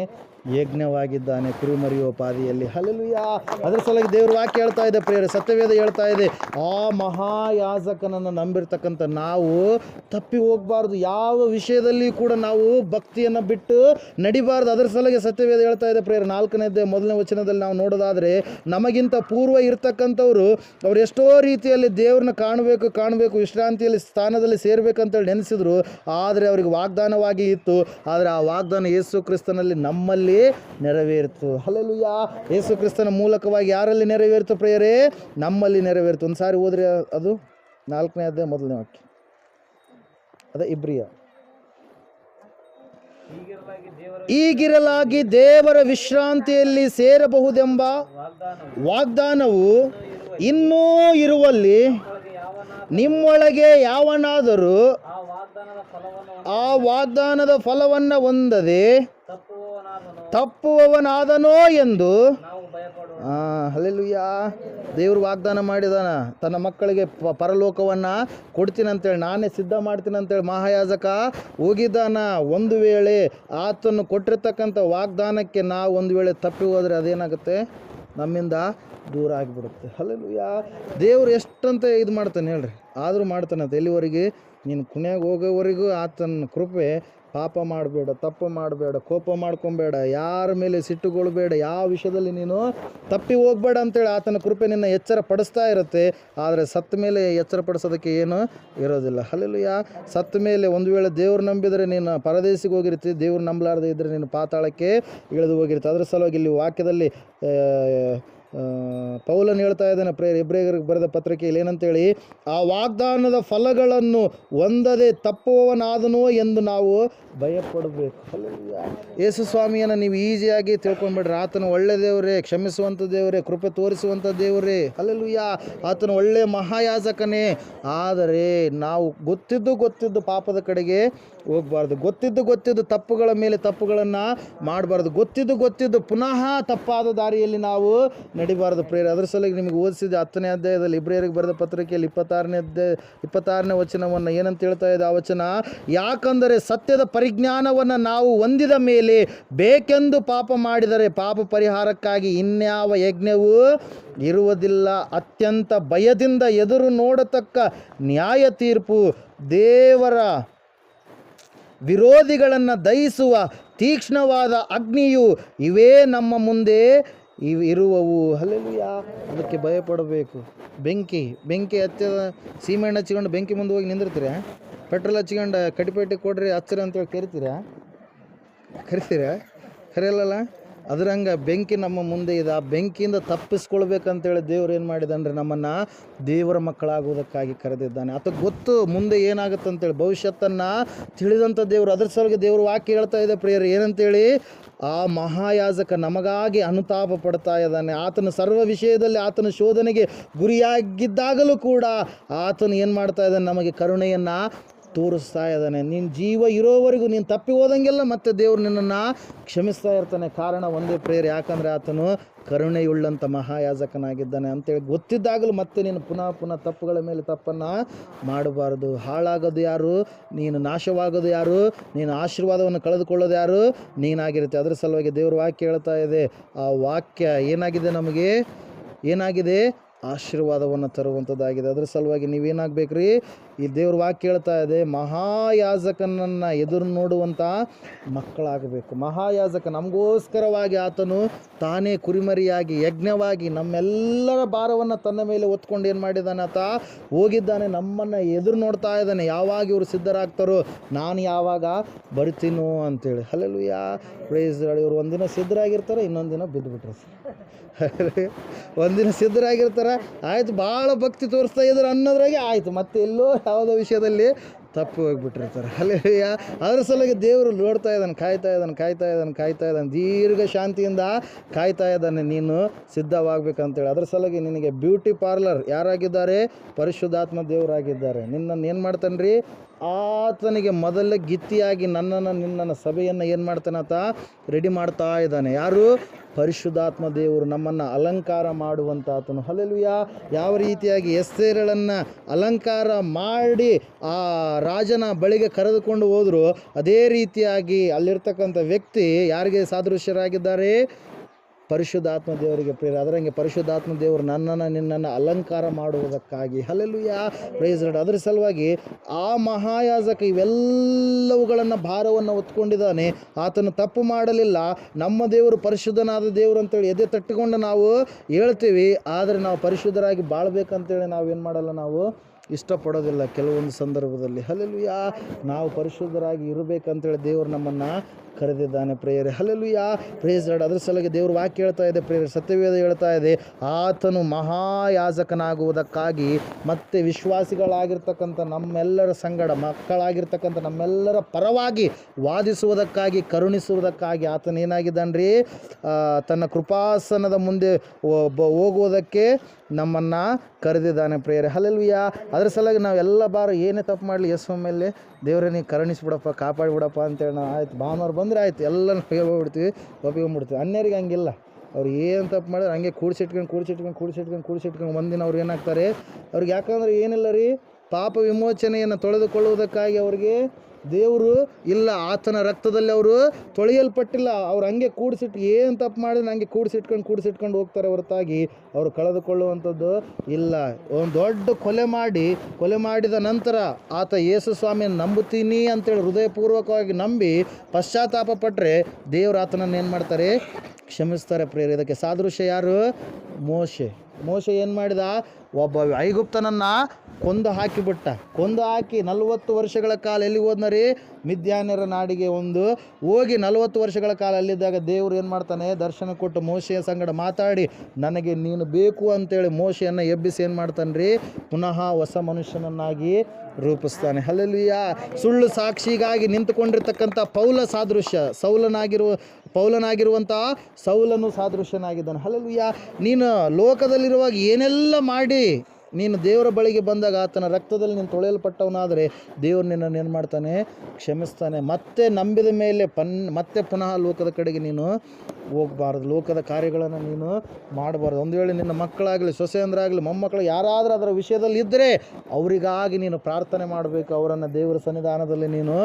A: ಯಜ್ಞವಾಗಿದ್ದಾನೆ ಕುರಿಮರಿಯೋಪಾದಿಯಲ್ಲಿ ಹಲಲುಯ ಅದರ ಸಲುವಾಗಿ ದೇವ್ರ ವಾಕ್ಯ ಹೇಳ್ತಾ ಇದೆ ಪ್ರಿಯರೇ, ಸತ್ಯವೇದ ಹೇಳ್ತಾ ಇದೆ. ಆ ಮಹಾಯಾಜಕನನ್ನು ನಂಬಿರ್ತಕ್ಕಂಥ ನಾವು ತಪ್ಪಿ ಹೋಗಬಾರ್ದು. ಯಾವ ವಿಷಯದಲ್ಲಿ ಕೂಡ ನಾವು ಭಕ್ತಿಯನ್ನು ಬಿಟ್ಟು ನಡಿಬಾರ್ದು. ಅದರ ಸಲುವಾಗಿ ಸತ್ಯವೇದ ಹೇಳ್ತಾ ಇದೆ ಪ್ರಿಯರೇ ನಾಲ್ಕನೇದೇ ಮೊದಲನೇ ವಚನದಲ್ಲಿ ನಾವು ನೋಡೋದಾದರೆ, ನಮಗಿಂತ ಪೂರ್ವ ಇರ್ತಕ್ಕಂಥವ್ರು ಅವ್ರು ಎಷ್ಟೋ ರೀತಿಯಲ್ಲಿ ದೇವ್ರನ್ನ ಕಾಣಬೇಕು ಕಾಣಬೇಕು, ವಿಶ್ರಾಂತಿಯಲ್ಲಿ, ಸ್ಥಾನದಲ್ಲಿ ಸೇರಬೇಕಂತೇಳಿ ನೆನೆಸಿದ್ರು. ಆದರೆ ಅವ್ರಿಗೆ ವಾಗ್ದಾನವಾಗಿ ಇತ್ತು. ಆದರೆ ಆ ವಾಗ್ದಾನ ಯೇಸು ಕ್ರಿಸ್ತನಲ್ಲಿ ನಮ್ಮಲ್ಲಿ ನೆರವೇರಿತು. ಯಾ ಯೇಸು ಕ್ರಿಸ್ತನ ಮೂಲಕವಾಗಿ ಯಾರಲ್ಲಿ ನೆರವೇರಿತು ಪ್ರೇಯರೇ? ನಮ್ಮಲ್ಲಿ ನೆರವೇರಿತು. ಒಂದು ಸಾರಿ ಹೋದ್ರೆ ಅದು. ನಾಲ್ಕನೇ ಅದೇ ಮೊದಲನೇ ವಾಕ್ಯ. ಅದೇ ಇಬ್ರಿಯ. ಈಗಿರಲಾಗಿ ದೇವರ ವಿಶ್ರಾಂತಿಯಲ್ಲಿ ಸೇರಬಹುದೆಂಬ
B: ವಾಗ್ದಾನವು
A: ಇನ್ನೂ ಇರುವಲ್ಲಿ ನಿಮ್ಮೊಳಗೆ ಯಾವನಾದರೂ
B: ಆ ವಾಗ್ದಾನದ ಫಲವನ್ನು
A: ಹೊಂದದೆ
B: ತಪ್ಪುವವನಾದನು
A: ಎಂದು ಹಲೆಲುಯ್ಯ ದೇವರು ವಾಗ್ದಾನ ಮಾಡಿದಾನ. ತನ್ನ ಮಕ್ಕಳಿಗೆ ಪ, ಪರಲೋಕವನ್ನು ಕೊಡ್ತೀನಿ ಅಂತೇಳಿ ನಾನೇ ಸಿದ್ಧ ಮಾಡ್ತೀನಿ ಅಂತೇಳಿ ಮಹಾಯಾಜಕ ಹೋಗಿದ್ದಾನ. ಒಂದು ವೇಳೆ ಆತನು ಕೊಟ್ಟಿರ್ತಕ್ಕಂಥ ವಾಗ್ದಾನಕ್ಕೆ ನಾವು ಒಂದು ವೇಳೆ ತಪ್ಪಿ ಹೋದರೆ ಅದೇನಾಗುತ್ತೆ? ನಮ್ಮಿಂದ ದೂರ ಆಗಿಬಿಡುತ್ತೆ. ಹಲಲುಯ್ಯ ದೇವ್ರು ಎಷ್ಟಂತ ಇದು ಮಾಡ್ತಾನೆ ಹೇಳ್ರಿ. ಆದರೂ ಮಾಡ್ತಾನಂತ ಎಲ್ಲಿವರೆಗೆ? ನೀನು ಕುಣ್ಯಾಗ ಹೋಗೋವರೆಗೂ ಆತನ ಕೃಪೆ ಪಾಪ ಮಾಡಬೇಡ, ತಪ್ಪು ಮಾಡಬೇಡ, ಕೋಪ ಮಾಡ್ಕೊಬೇಡ, ಯಾರ ಮೇಲೆ ಸಿಟ್ಟುಗೊಳ್ಬೇಡ ಯಾವ ವಿಷಯದಲ್ಲಿ ನೀನು ತಪ್ಪಿ ಹೋಗ್ಬೇಡ ಅಂತೇಳಿ ಆತನ ಕೃಪೆ ನಿನ್ನ ಎಚ್ಚರ ಪಡಿಸ್ತಾ ಇರುತ್ತೆ. ಆದರೆ ಸತ್ತ ಮೇಲೆ ಎಚ್ಚರ ಪಡಿಸೋದಕ್ಕೆ ಏನು ಇರೋದಿಲ್ಲ. ಹಲಲುಯ ಸತ್ತ ಮೇಲೆ ಒಂದು ವೇಳೆ ದೇವ್ರು ನಂಬಿದರೆ ನೀನು ಪರದೇಶಿಗೆ ಹೋಗಿರ್ತಿ, ದೇವ್ರು ನಂಬಲಾರ್ದೇ ಇದ್ದರೆ ನೀನು ಪಾತಾಳಕ್ಕೆ ಇಳಿದು ಹೋಗಿರ್ತಿ. ಅದ್ರ ಸಲುವಾಗಿ ಇಲ್ಲಿ ವಾಕ್ಯದಲ್ಲಿ ಪೌಲನ್ ಹೇಳ್ತಾ ಇದ್ದಾನೆ ಪ್ರೇರ್ ಇಬ್ರೇಗರಿಗೆ ಬರೆದ ಪತ್ರಿಕೆಯಲ್ಲಿ ಏನಂತೇಳಿ, ಆ ವಾಗ್ದಾನದ ಫಲಗಳನ್ನು ಹೊಂದದೆ ತಪ್ಪುವವನಾದನೋ ಎಂದು ನಾವು ಭಯಪಡಬೇಕು. ಯೇಸು ಸ್ವಾಮಿಯನ್ನು ನೀವು ಈಸಿಯಾಗಿ ತಿಳ್ಕೊಂಡ್ಬಿಡ್ರಿ. ಆತನು ಒಳ್ಳೆ ದೇವರೇ ಕ್ಷಮಿಸುವಂಥ ದೇವರೇ, ಕೃಪೆ ತೋರಿಸುವಂಥ ದೇವರೇ. ಅಲ್ಲೆಲ್ಲೂಯ್ಯ ಆತನು ಒಳ್ಳೆ ಮಹಾಯಾಜಕನೇ. ಆದರೆ ನಾವು ಗೊತ್ತಿದ್ದು ಗೊತ್ತಿದ್ದು ಪಾಪದ ಕಡೆಗೆ ಹೋಗಬಾರ್ದು. ಗೊತ್ತಿದ್ದು ಗೊತ್ತಿದ್ದು ತಪ್ಪುಗಳ ಮೇಲೆ ತಪ್ಪುಗಳನ್ನು ಮಾಡಬಾರ್ದು. ಗೊತ್ತಿದ್ದು ಗೊತ್ತಿದ್ದು ಪುನಃ ತಪ್ಪಾದ ದಾರಿಯಲ್ಲಿ ನಾವು ನಡಿಬಾರ್ದು ಪ್ರೇರ ಅದ್ರ ಸಲುವಾಗಿ ನಿಮಗೆ ಓದಿಸಿದ ಹತ್ತನೇ ಅಧ್ಯಾಯದಲ್ಲಿ ಇಬ್ರಿಯರಿಗೆ ಬರೆದ ಪತ್ರಿಕೆಯಲ್ಲಿ ಇಪ್ಪತ್ತಾರನೇ ಅಧ್ಯಾಯ, ಇಪ್ಪತ್ತಾರನೇ ವಚನವನ್ನು ಏನಂತ ಹೇಳ್ತಾ ಇದೆ ಆ ವಚನ? ಯಾಕಂದರೆ ಸತ್ಯದ ಪರಿಜ್ಞಾನವನ್ನು ನಾವು ಹೊಂದಿದ ಮೇಲೆ ಬೇಕೆಂದು ಪಾಪ ಮಾಡಿದರೆ ಪಾಪ ಪರಿಹಾರಕ್ಕಾಗಿ ಇನ್ಯಾವ ಯಜ್ಞವೂ ಇರುವುದಿಲ್ಲ. ಅತ್ಯಂತ ಭಯದಿಂದ ಎದುರು ನೋಡತಕ್ಕ ನ್ಯಾಯ ತೀರ್ಪು ದೇವರ ವಿರೋಧಿಗಳನ್ನು ದಹಿಸುವ ತೀಕ್ಷ್ಣವಾದ ಅಗ್ನಿಯು ಇವೇ ನಮ್ಮ ಮುಂದೆ ಇವ್ ಇರುವವು ಯಾ ಅದಕ್ಕೆ ಭಯಪಡಬೇಕು. ಬೆಂಕಿ ಬೆಂಕಿ ಹತ್ತಿದ ಸೀಮೆಣ್ಣೆ ಹಚ್ಕೊಂಡು ಬೆಂಕಿ ಮುಂದೆ ಹೋಗಿ ನಿಂದಿರ್ತೀರಾ? ಪೆಟ್ರೋಲ್ ಹಚ್ಕೊಂಡು ಕಡಿಪೇಟೆ ಕೊಡ್ರಿ ಹಚ್ಚಿರಿ ಅಂತೇಳಿ ಕರಿತೀರಾ ಕರಿತೀರಾ? ಕರೆಯಲ್ಲಲ್ಲ? ಅದ್ರಂಗೆ ಬೆಂಕಿ ನಮ್ಮ ಮುಂದೆ ಇದೆ. ಆ ಬೆಂಕಿಯಿಂದ ತಪ್ಪಿಸ್ಕೊಳ್ಬೇಕಂತೇಳಿ ದೇವ್ರು ಏನು ಮಾಡಿದಂದ್ರೆ ನಮ್ಮನ್ನು ದೇವರ ಮಕ್ಕಳಾಗುವುದಕ್ಕಾಗಿ ಕರೆದಿದ್ದಾನೆ. ಆತ ಗೊತ್ತು ಮುಂದೆ ಏನಾಗುತ್ತೆ ಅಂತೇಳಿ ಭವಿಷ್ಯತ್ತನ್ನು ತಿಳಿದಂಥ ದೇವರು, ಅದ್ರ ಸಲುವಾಗಿ ದೇವರು ವಾಕ್ಯ ಹೇಳ್ತಾ ಇದೆ ಪ್ರಿಯರು. ಏನಂತೇಳಿ? ಆ ಮಹಾಯಾಜಕ ನಮಗಾಗಿ ಅನುತಾಪ ಪಡ್ತಾ ಇದ್ದಾನೆ. ಆತನ ಸರ್ವ ವಿಷಯದಲ್ಲಿ ಆತನ ಶೋಧನೆಗೆ ಗುರಿಯಾಗಿದ್ದಾಗಲೂ ಕೂಡ ಆತನು ಏನು ಮಾಡ್ತಾ ಇದ್ದಾನೆ? ನಮಗೆ ಕರುಣೆಯನ್ನು ತೋರಿಸ್ತಾ ಇದ್ದಾನೆ. ನಿನ್ನ ಜೀವ ಇರೋವರೆಗೂ ನೀನು ತಪ್ಪಿ ಹೋದಂಗೆಲ್ಲ ಮತ್ತೆ ದೇವರು ನಿನ್ನನ್ನು ಕ್ಷಮಿಸ್ತಾ ಇರ್ತಾನೆ. ಕಾರಣ ಒಂದೇ ಪ್ರೇಯರ್ ಯಾಕಂದರೆ ಆತನು ಕರುಣೆಯುಳ್ಳಂಥ ಮಹಾಯಾಜಕನಾಗಿದ್ದಾನೆ ಅಂತೇಳಿ ಗೊತ್ತಿದ್ದಾಗಲೂ ಮತ್ತೆ ನೀನು ಪುನಃ ಪುನಃ ತಪ್ಪುಗಳ ಮೇಲೆ ತಪ್ಪನ್ನು ಮಾಡಬಾರ್ದು. ಹಾಳಾಗೋದು ಯಾರು? ನೀನು ನಾಶವಾಗೋದು ಯಾರು? ನೀನು ಆಶೀರ್ವಾದವನ್ನು ಕಳೆದುಕೊಳ್ಳೋದು ಯಾರು? ನೀನಾಗಿರುತ್ತೆ. ಅದರ ಸಲುವಾಗಿ ದೇವ್ರ ವಾಕ್ಯ ಹೇಳ್ತಾ ಇದೆ. ಆ ವಾಕ್ಯ ಏನಾಗಿದೆ ನಮಗೆ? ಏನಾಗಿದೆ? ಆಶೀರ್ವಾದವನ್ನು ತರುವಂಥದ್ದಾಗಿದೆ ಅದರ ಸಲುವಾಗಿ ನೀವೇನಾಗಬೇಕ್ರಿ? ಈ ದೇವ್ರ ವಾಕ್ಯ ಹೇಳ್ತಾ ಇದೆ, ಮಹಾಯಾಜಕನನ್ನು ಎದುರು ನೋಡುವಂಥ ಮಕ್ಕಳಾಗಬೇಕು. ಮಹಾಯಾಜಕ ನಮಗೋಸ್ಕರವಾಗಿ ಆತನು ತಾನೇ ಕುರಿಮರಿಯಾಗಿ, ಯಜ್ಞವಾಗಿ ನಮ್ಮೆಲ್ಲರ ಭಾರವನ್ನು ತನ್ನ ಮೇಲೆ ಹೊತ್ಕೊಂಡು ಏನು ಮಾಡಿದ್ದಾನೆ ಆತ? ಹೋಗಿದ್ದಾನೆ, ನಮ್ಮನ್ನು ಎದುರು ನೋಡ್ತಾ ಇದ್ದಾನೆ. ಯಾವಾಗ ಇವರು ಸಿದ್ಧರಾಗ್ತಾರೋ, ನಾನು ಯಾವಾಗ ಬರ್ತೀನೋ ಅಂತೇಳಿ. ಅಲ್ಲೆಲ್ಲ ಯಾ ಪ್ರೈಸ್ ಇವರು ಒಂದಿನ ಸಿದ್ಧರಾಗಿರ್ತಾರೆ, ಇನ್ನೊಂದು ದಿನ ಬಿದ್ದುಬಿಟ್ರೆ ಒಂದಿನ ಸಿದ್ಧರಾಗಿರ್ತಾರೆ, ಆಯ್ತು, ಭಾಳ ಭಕ್ತಿ ತೋರಿಸ್ತಾ ಇದ್ರು ಅನ್ನೋದ್ರಾಗೆ ಆಯಿತು. ಮತ್ತೆ ಎಲ್ಲೋ ಯಾವುದೋ ವಿಷಯದಲ್ಲಿ ತಪ್ಪು ಹೋಗ್ಬಿಟ್ಟಿರ್ತಾರೆ. ಅಲ್ಲಿ ಅದ್ರ ಸಲುವಾಗಿ ದೇವರು ನೋಡ್ತಾ ಇದ್ದಾನೆ, ಕಾಯ್ತಾ ಇದ್ದಾನೆ ಕಾಯ್ತಾ ಇದ್ದಾನೆ ಕಾಯ್ತಾ ಇದ್ದಾನೆ. ದೀರ್ಘ ಶಾಂತಿಯಿಂದ ಕಾಯ್ತಾ ಇದ್ದಾನೆ ನೀನು, ಸಿದ್ಧವಾಗಬೇಕಂತೇಳಿ. ಅದ್ರ ಸಲುವಾಗಿ ನಿನಗೆ ಬ್ಯೂಟಿ ಪಾರ್ಲರ್ ಯಾರಾಗಿದ್ದಾರೆ? ಪರಿಶುದ್ಧಾತ್ಮ ದೇವರಾಗಿದ್ದಾರೆ. ನಿನ್ನನ್ನು ಏನು ಮಾಡ್ತಾನೆ ರೀ ಆತನಿಗೆ ಮೊದಲ ಗಿತ್ತಿಯಾಗಿ ನನ್ನನ್ನು, ನಿನ್ನನ್ನು ಸಭೆಯನ್ನು ಏನು ಮಾಡ್ತಾನೆ ರೆಡಿ ಮಾಡ್ತಾ ಇದ್ದಾನೆ. ಯಾರು? ಪರಿಶುದ್ಧಾತ್ಮ ದೇವರು ನಮ್ಮನ್ನು ಅಲಂಕಾರ ಮಾಡುವಂಥ ಆತನು ಹಲಲುಯ ಯಾವ ರೀತಿಯಾಗಿ ಎಸ್ತೇರಳನ್ನು ಅಲಂಕಾರ ಮಾಡಿ ಆ ರಾಜನ ಬಳಿಗೆ ಕರೆದುಕೊಂಡು ಹೋದರು, ಅದೇ ರೀತಿಯಾಗಿ ಅಲ್ಲಿರ್ತಕ್ಕಂಥ ವ್ಯಕ್ತಿ ಯಾರಿಗೆ ಸಾದೃಶ್ಯರಾಗಿದ್ದಾರೆ? ಪರಿಶುದ್ಧಾತ್ಮ ದೇವರಿಗೆ ಪ್ರೇರ ಅದರಂಗೆ ಪರಿಶುದ್ಧಾತ್ಮ ದೇವರು ನನ್ನನ್ನು ನಿನ್ನನ್ನು ಅಲಂಕಾರ ಮಾಡುವುದಕ್ಕಾಗಿ ಹಲಲುಯ ಪ್ರೈಸ್ ರೆಡ್ ಅದರ ಸಲುವಾಗಿ ಆ ಮಹಾಯಾಜಕ ಇವೆಲ್ಲವುಗಳನ್ನು ಭಾರವನ್ನು ಹೊತ್ಕೊಂಡಿದ್ದಾನೆ. ಆತನು ತಪ್ಪು ಮಾಡಲಿಲ್ಲ. ನಮ್ಮ ದೇವರು ಪರಿಶುದ್ಧನಾದ ದೇವರು ಅಂತೇಳಿ ಎದೆ ತಟ್ಟಿಕೊಂಡು ನಾವು ಹೇಳ್ತೀವಿ. ಆದರೆ ನಾವು ಪರಿಶುದ್ಧರಾಗಿ ಬಾಳ್ಬೇಕಂತೇಳಿ ನಾವೇನು ಮಾಡಲ್ಲ ನಾವು? ಇಷ್ಟಪಡೋದಿಲ್ಲ ಕೆಲವೊಂದು ಸಂದರ್ಭದಲ್ಲಿ. ಹಲಲುಯ ನಾವು ಪರಿಶುದ್ಧರಾಗಿ ಇರಬೇಕಂತೇಳಿ ದೇವರು ನಮ್ಮನ್ನು ಕರೆದಿದ್ದಾನೆ ಪ್ರೇಯರಿ. ಯಾ ಪ್ರೇಸ್ ಲಾರ್ಡ್ ಅದ್ರ ಸಲಗೆ ದೇವ್ರ ವಾಕ್ಯ ಹೇಳ್ತಾ ಇದೆ ಪ್ರೇಯರ್. ಸತ್ಯವೇದ ಹೇಳ್ತಾ ಇದೆ, ಆತನು ಮಹಾಯಾಜಕನಾಗುವುದಕ್ಕಾಗಿ ಮತ್ತು ವಿಶ್ವಾಸಿಗಳಾಗಿರ್ತಕ್ಕಂಥ ನಮ್ಮೆಲ್ಲರ ಸಂಗಡ, ಮಕ್ಕಳಾಗಿರ್ತಕ್ಕಂಥ ನಮ್ಮೆಲ್ಲರ ಪರವಾಗಿ ವಾದಿಸುವುದಕ್ಕಾಗಿ, ಕರುಣಿಸುವುದಕ್ಕಾಗಿ ಆತನೇನಾಗಿದ್ದಾನೆ ರೀ ತನ್ನ ಕೃಪಾಸನದ ಮುಂದೆ ಹೋಗುವುದಕ್ಕೆ ನಮ್ಮನ್ನು ಕರೆದಿದ್ದಾನೆ ಪ್ರೇಯರೆ. ಹಲಲ್ವಿಯ ಅದ್ರ ಸಲುವಾಗಿ ನಾವು ಎಲ್ಲ ಬಾರ ಏನೇ ತಪ್ಪು ಮಾಡಲಿ, ಯೇಸು ಮೇಲೆ ದೇವರೇ ನೀವು ಕರುಣಿಸ್ಬಿಡಪ್ಪ, ಕಾಪಾಡಿಬಿಡಪ್ಪ ಅಂತೇಳಿ ನಾವು ಆಯ್ತು. ಭಾನುವಾರ ಬಂದರೆ ಆಯ್ತು. ಎಲ್ಲ ಹೇಳ್ಬಿಡ್ತೀವಿ ಒಪ್ಪಿಕೊಂಡ್ಬಿಡ್ತೀವಿ ಅನ್ಯರಿಗೆ ಹಂಗಿಲ್ಲ. ಅವ್ರು ಏನು ತಪ್ಪು ಮಾಡಿದ್ರೆ ಹಂಗೆ ಕೂಡಿಸಿಟ್ಕೊಂಡು ಕೂಡಿಸಿಟ್ಕೊಂಡು ಕೂಡಿಸಿಟ್ಕೊಂಡು ಕೂಡಿಸಿಟ್ಕೊಂಡು ಒಂದಿನ ಅವ್ರು ಏನಾಗ್ತಾರೆ? ಅವ್ರಿಗೆ ಯಾಕಂದ್ರೆ ಏನಿಲ್ಲ ರೀ, ಪಾಪ ವಿಮೋಚನೆಯನ್ನು ತೊಳೆದುಕೊಳ್ಳುವುದಕ್ಕಾಗಿ ಅವ್ರಿಗೆ ದೇವರು ಇಲ್ಲ, ಆತನ ರಕ್ತದಲ್ಲಿ ಅವರು ತೊಳೆಯಲ್ಪಟ್ಟಿಲ್ಲ. ಅವ್ರು ಹಂಗೆ ಕೂಡಿಸಿಟ್ಟು ಏನು ತಪ್ಪು ಮಾಡಿದ್ರೆ ಹಂಗೆ ಕೂಡಿಸಿಟ್ಕೊಂಡು ಕೂಡಿಸಿಟ್ಕೊಂಡು ಹೋಗ್ತಾರೆ ಹೊರತಾಗಿ. ಅವರು ಕಳೆದುಕೊಳ್ಳುವಂಥದ್ದು ಇಲ್ಲ. ಒಂದು ದೊಡ್ಡ ಕೊಲೆ ಮಾಡಿ, ಕೊಲೆ ಮಾಡಿದ ನಂತರ ಆತ ಯೇಸು ಸ್ವಾಮಿಯನ್ನು ನಂಬುತ್ತೀನಿ ಅಂತೇಳಿ ಹೃದಯಪೂರ್ವಕವಾಗಿ ನಂಬಿ ಪಶ್ಚಾತ್ತಾಪ ಪಟ್ಟರೆ ದೇವರು ಆತನನ್ನು ಏನು ಮಾಡ್ತಾರೆ? ಕ್ಷಮಿಸ್ತಾರೆ ಪ್ರೇರ ಇದಕ್ಕೆ ಸಾದೃಶ್ಯ ಯಾರು? ಮೋಶೆ. ಮೋಶೆ ಏನು ಮಾಡಿದ? ಒಬ್ಬ ಐಗುಪ್ತನನ್ನ ಕೊಂದು ಹಾಕಿಬಿಟ್ಟ. ಕೊಂದು ಹಾಕಿ ನಲವತ್ತು ವರ್ಷಗಳ ಕಾಲ ಎಲ್ಲಿಗೆ ಹೋದ್ನ ರೀ ಮಿದ್ಯಾನ್ಯರ ನಾಡಿಗೆ ಒಂದು. ಹೋಗಿ ನಲವತ್ತು ವರ್ಷಗಳ ಕಾಲ ಅಲ್ಲಿದ್ದಾಗ ದೇವರು ಏನು ಮಾಡ್ತಾನೆ? ದರ್ಶನ ಕೊಟ್ಟು ಮೋಶೆಯ ಸಂಗಡ ಮಾತಾಡಿ, ನನಗೆ ನೀನು ಬೇಕು ಅಂತೇಳಿ ಮೋಶೆಯನ್ನು ಎಬ್ಬಿಸಿ ಏನು ಮಾಡ್ತಾನೆ ರೀ ಪುನಃ ಹೊಸ ಮನುಷ್ಯನನ್ನಾಗಿ ರೂಪಿಸ್ತಾನೆ. ಹಲಲಿಯ ಸುಳ್ಳು ಸಾಕ್ಷಿಗಾಗಿ ನಿಂತುಕೊಂಡಿರ್ತಕ್ಕಂಥ ಪೌಲ ಸಾದೃಶ್ಯ. ಸೌಲನಾಗಿರುವ ಪೌಲನಾಗಿರುವಂಥ ಸೌಲನು ಸಾದೃಶ್ಯನಾಗಿದ್ದಾನೆ. ಹಲಲುಯ್ಯ ನೀನು ಲೋಕದಲ್ಲಿರುವಾಗ ಏನೆಲ್ಲ ಮಾಡಿ ನೀನು ದೇವರ ಬಳಿಗೆ ಬಂದಾಗ ಆತನ ರಕ್ತದಲ್ಲಿ ನೀನು ತೊಳೆಯಲ್ಪಟ್ಟವನಾದರೆ ದೇವರು ನಿನ್ನನ್ನು ಏನು ಮಾಡ್ತಾನೆ? ಕ್ಷಮಿಸ್ತಾನೆ. ಮತ್ತೆ ನಂಬಿದ ಮೇಲೆ ಪನ್, ಮತ್ತೆ ಪುನಃ ಲೋಕದ ಕಡೆಗೆ ನೀನು ಹೋಗಬಾರ್ದು. ಲೋಕದ ಕಾರ್ಯಗಳನ್ನು ನೀನು ಮಾಡಬಾರ್ದು. ಒಂದು ವೇಳೆ ನಿನ್ನ ಮಕ್ಕಳಾಗಲಿ ಸೊಸೆಯಂದ್ರಾಗಲಿ ಮೊಮ್ಮಕ್ಕಳು ಯಾರಾದರೂ ಅದರ ವಿಷಯದಲ್ಲಿ ಇದ್ದರೆ ಅವರಿಗಾಗಿ ನೀನು ಪ್ರಾರ್ಥನೆ ಮಾಡಬೇಕು. ಅವರನ್ನು ದೇವರ ಸನ್ನಿಧಾನದಲ್ಲಿ ನೀನು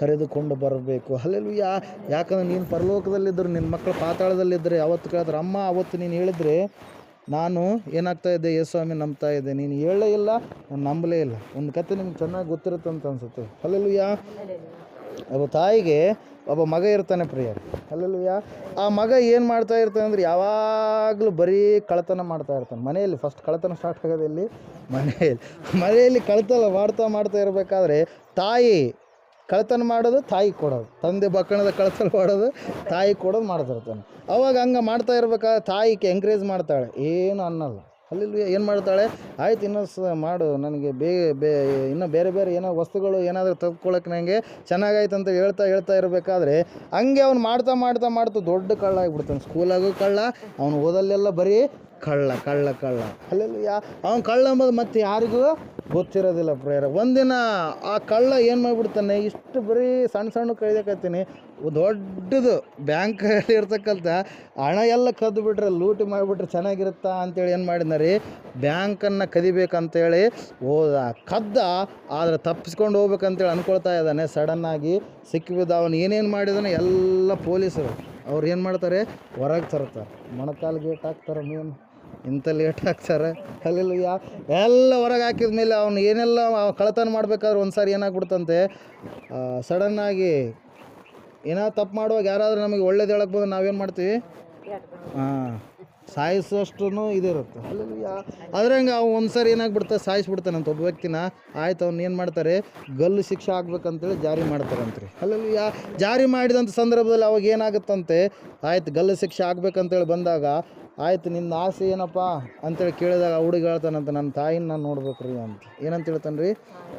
A: ಕರೆದುಕೊಂಡು ಬರಬೇಕು. ಅಲ್ಲೆಲ್ಲೂ ಯಾ ಯಾಕಂದ್ರೆ ನೀನು ಪರಲೋಕದಲ್ಲಿದ್ದರು, ನಿನ್ನ ಮಕ್ಕಳು ಪಾತಾಳದಲ್ಲಿದ್ದರೆ, ಅವತ್ತು ಕೇಳಿದ್ರೆ, ಅಮ್ಮ, ಅವತ್ತು ನೀನು ಹೇಳಿದರೆ ನಾನು ಏನಾಗ್ತಾ ಇದ್ದೆ ಯೇಸ್ವಾಮಿ ನಂಬ್ತಾ ಇದ್ದೆ ನೀನು ಹೇಳೇ ಇಲ್ಲ, ನಾನು ನಂಬಲೇ ಇಲ್ಲ. ಒಂದು ಕತೆ ನಿಮ್ಗೆ ಚೆನ್ನಾಗಿ ಗೊತ್ತಿರುತ್ತೆ ಅಂತ ಅನ್ಸುತ್ತೆ. ಅಲ್ಲೆಲ್ಲೂ ಯಾ ಒಬ್ಬ ತಾಯಿಗೆ ಒಬ್ಬ ಮಗ ಇರ್ತಾನೆ ಪ್ರಿಯ ಅಲ್ಲೆಲ್ಲೂ ಯಾ ಆ ಮಗ ಏನು ಮಾಡ್ತಾ ಇರ್ತಾನೆ ಅಂದ್ರೆ ಯಾವಾಗಲೂ ಬರೀ ಕಳತನ ಮಾಡ್ತಾ ಇರ್ತಾನೆ. ಮನೆಯಲ್ಲಿ ಫಸ್ಟ್ ಕಳತನ ಸ್ಟಾರ್ಟ್ ಆಗೋದು ಇಲ್ಲಿ ಮನೆಯಲ್ಲಿ. ಮನೆಯಲ್ಲಿ ಕಳತನ ಮಾಡ್ತಾ ಮಾಡ್ತಾ ಇರಬೇಕಾದ್ರೆ ತಾಯಿ ಕಳ್ತನ ಮಾಡೋದು, ತಾಯಿ ಕೊಡೋದು. ತಂದೆ ಬಕ್ಕಣದ ಕಳ್ತನ ಮಾಡೋದು, ತಾಯಿ ಕೊಡೋದು ಮಾಡ್ತಿರ್ತಾನೆ. ಅವಾಗ ಹಂಗೆ ಮಾಡ್ತಾ ಇರ್ಬೇಕಾದ್ರೆ ತಾಯಿಗೆ ಎಂಕರೇಜ್ ಮಾಡ್ತಾಳೆ. ಏನು ಅನ್ನಲ್ಲ. ಅಲ್ಲಿ ಏನು ಮಾಡ್ತಾಳೆ? ಆಯ್ತು ಇನ್ನೂ ಸ ಮಾಡು. ನನಗೆ ಬೇ ಬೇ, ಇನ್ನೂ ಬೇರೆ ಬೇರೆ ಏನೋ ವಸ್ತುಗಳು ಏನಾದರೂ ತೆಗೆದುಕೊಳ್ಳೋಕೆ ನನಗೆ ಚೆನ್ನಾಗಾಯ್ತು ಅಂತ ಹೇಳ್ತಾ ಹೇಳ್ತಾ ಇರಬೇಕಾದ್ರೆ, ಹಂಗೆ ಅವ್ನು ಮಾಡ್ತಾ ಮಾಡ್ತಾ ಮಾಡ್ತಾ ದೊಡ್ಡ ಕಳ್ಳ ಆಗಿಬಿಡ್ತಾನೆ ಸ್ಕೂಲಾಗೂ ಕಳ್ಳ, ಅವ್ನು ಓದಲ್ಲೆಲ್ಲ ಬರೀ ಕಳ್ಳ ಕಳ್ಳ ಕಳ್ಳ. ಅಲ್ಲೆಲ್ಲ ಯಾ ಅವ್ನು ಕಳ್ಳ ಅಂಬೋದು ಮತ್ತೆ ಯಾರಿಗೂ ಗೊತ್ತಿರೋದಿಲ್ಲ ಪ್ರೇಯರ. ಒಂದಿನ ಆ ಕಳ್ಳ ಏನು ಮಾಡಿಬಿಡ್ತಾನೆ, ಇಷ್ಟು ಬರೀ ಸಣ್ಣ ಸಣ್ಣ ಕೈದಕತ್ತೀನಿ ದೊಡ್ಡದು ಬ್ಯಾಂಕಲ್ಲಿ ಇರ್ತಕ್ಕಂಥ ಹಣ ಎಲ್ಲ ಕದ್ದು ಬಿಟ್ರೆ ಲೂಟಿ ಮಾಡಿಬಿಟ್ರೆ ಚೆನ್ನಾಗಿರುತ್ತಾ ಅಂತೇಳಿ ಏನು ಮಾಡಿದ್ನ ರೀ ಬ್ಯಾಂಕನ್ನು ಕದಿಬೇಕಂತೇಳಿ ಹೋದ. ಕದ್ದ, ಆದರೆ ತಪ್ಪಿಸ್ಕೊಂಡು ಹೋಗ್ಬೇಕಂತೇಳಿ ಅಂದ್ಕೊಳ್ತಾ ಇದ್ದಾನೆ. ಸಡನ್ನಾಗಿ ಸಿಕ್ಕಿಬಿದ್ದ ಅವನು ಏನೇನು ಮಾಡಿದಾನೆ, ಎಲ್ಲ ಪೊಲೀಸರು. ಅವ್ರು ಏನು ಮಾಡ್ತಾರೆ? ಹೊರಗೆ ತರ್ತಾರೆ ಮೊಣಕಾಲು ಗೇಟ್ ಹಾಕ್ತಾರೆ ಮೇನ್ ಇಂಥ ಲೇಟ್ ಹಾಕ್ತಾರೆ ಅಲ್ಲಿ ಯಾ, ಎಲ್ಲ ಹೊರಗೆ ಹಾಕಿದ ಮೇಲೆ ಅವ್ನು ಏನೆಲ್ಲ ಕಳತನ ಮಾಡಬೇಕಾದ್ರೆ ಒಂದು ಸಾರಿ ಏನಾಗ್ಬಿಡ್ತಂತೆ ಸಡನ್ನಾಗಿ ಏನೋ ತಪ್ಪು ಮಾಡುವಾಗ ಯಾರಾದರೂ ನಮಗೆ ಒಳ್ಳೇದು ಹೇಳಕ್ಕೆ ಬಂದ್ರೆ ನಾವೇನು ಮಾಡ್ತೀವಿ? ಹಾಂ ಸಾಯಿಸೋಷ್ಟು ಇದಿರುತ್ತೆ ಅಲ್ಲಿ ಯಾ ಅದ್ರಂಗೆ ಅವು ಒಂದು ಸಾರಿ ಏನಾಗ್ಬಿಡ್ತಾರೆ ಸಾಯಿಸ್ಬಿಡ್ತಾನಂತ ಒಬ್ಬ ವ್ಯಕ್ತಿನ. ಆಯ್ತು, ಅವ್ನು ಏನು ಮಾಡ್ತಾರೆ? ಗಲ್ಲು ಶಿಕ್ಷೆ ಆಗ್ಬೇಕಂತೇಳಿ ಜಾರಿ ಮಾಡ್ತಾರಂತ್ರಿ. ಅಲ್ಲಲ್ಲಿ ಯಾ, ಜಾರಿ ಮಾಡಿದಂಥ ಸಂದರ್ಭದಲ್ಲಿ ಅವಾಗ ಏನಾಗುತ್ತಂತೆ? ಆಯ್ತು, ಗಲ್ಲು ಶಿಕ್ಷೆ ಆಗ್ಬೇಕಂತೇಳಿ ಬಂದಾಗ ಆಯ್ತು ನಿನ್ನ ಆಸೆ ಏನಪ್ಪ? ಅಂತೇಳಿ ಕೇಳಿದಾಗ ಹುಡುಗ ಹೇಳ್ತಾನಂತ ನನ್ನ ತಾಯಿನ ನಾನು ನೋಡ್ಬೇಕು ರೀ ಅಂತ. ಏನಂತ ಹೇಳ್ತಾನೆ ರೀ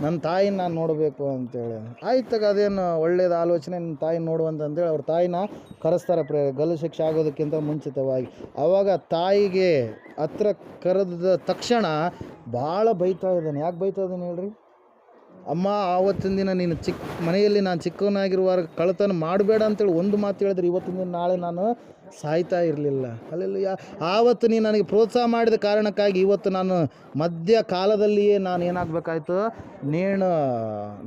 A: ನನ್ನ ತಾಯಿನ ನಾನು ನೋಡಬೇಕು ಅಂತೇಳಿ. ಆಯ್ತಾಗ ಅದೇನು ಒಳ್ಳೇದು ಆಲೋಚನೆ ನಿನ್ನ ತಾಯಿ ನೋಡುವಂತಂದೇಳಿ ಅವ್ರ ತಾಯಿನ ಕರೆಸ್ತಾರೆ ಪ್ರೇ ಗಲ್ಲು ಶಿಕ್ಷೆ ಆಗೋದಕ್ಕಿಂತ ಮುಂಚಿತವಾಗಿ. ಆವಾಗ ತಾಯಿಗೆ ಹತ್ರ ಕರೆದ ತಕ್ಷಣ ಭಾಳ ಬೈತಾ ಇದ್ದಾನೆ. ಯಾಕೆ ಬೈತಾ ಇದ್ದಾನೆ ಹೇಳ್ರಿ? ಅಮ್ಮ, ಆವತ್ತಿನ ದಿನ ನೀನು ಚಿಕ್ಕ ಮನೆಯಲ್ಲಿ ನಾನು ಚಿಕ್ಕವನಾಗಿರುವಾಗ ಕಳತನ ಮಾಡಬೇಡ ಅಂತೇಳಿ ಒಂದು ಮಾತು ಹೇಳಿದ್ರೆ ಇವತ್ತಿನ ದಿನ ನಾಳೆ ನಾನು ಸಾಯ್ತಾ ಇರಲಿಲ್ಲ. ಅಲ್ಲೆಲ್ಲ ಯಾ ಆವತ್ತು ನೀನು ನನಗೆ ಪ್ರೋತ್ಸಾಹ ಮಾಡಿದ ಕಾರಣಕ್ಕಾಗಿ ಇವತ್ತು ನಾನು ಮಧ್ಯ ಕಾಲದಲ್ಲಿಯೇ ನಾನು ಏನಾಗಬೇಕಾಯ್ತು? ನೀನು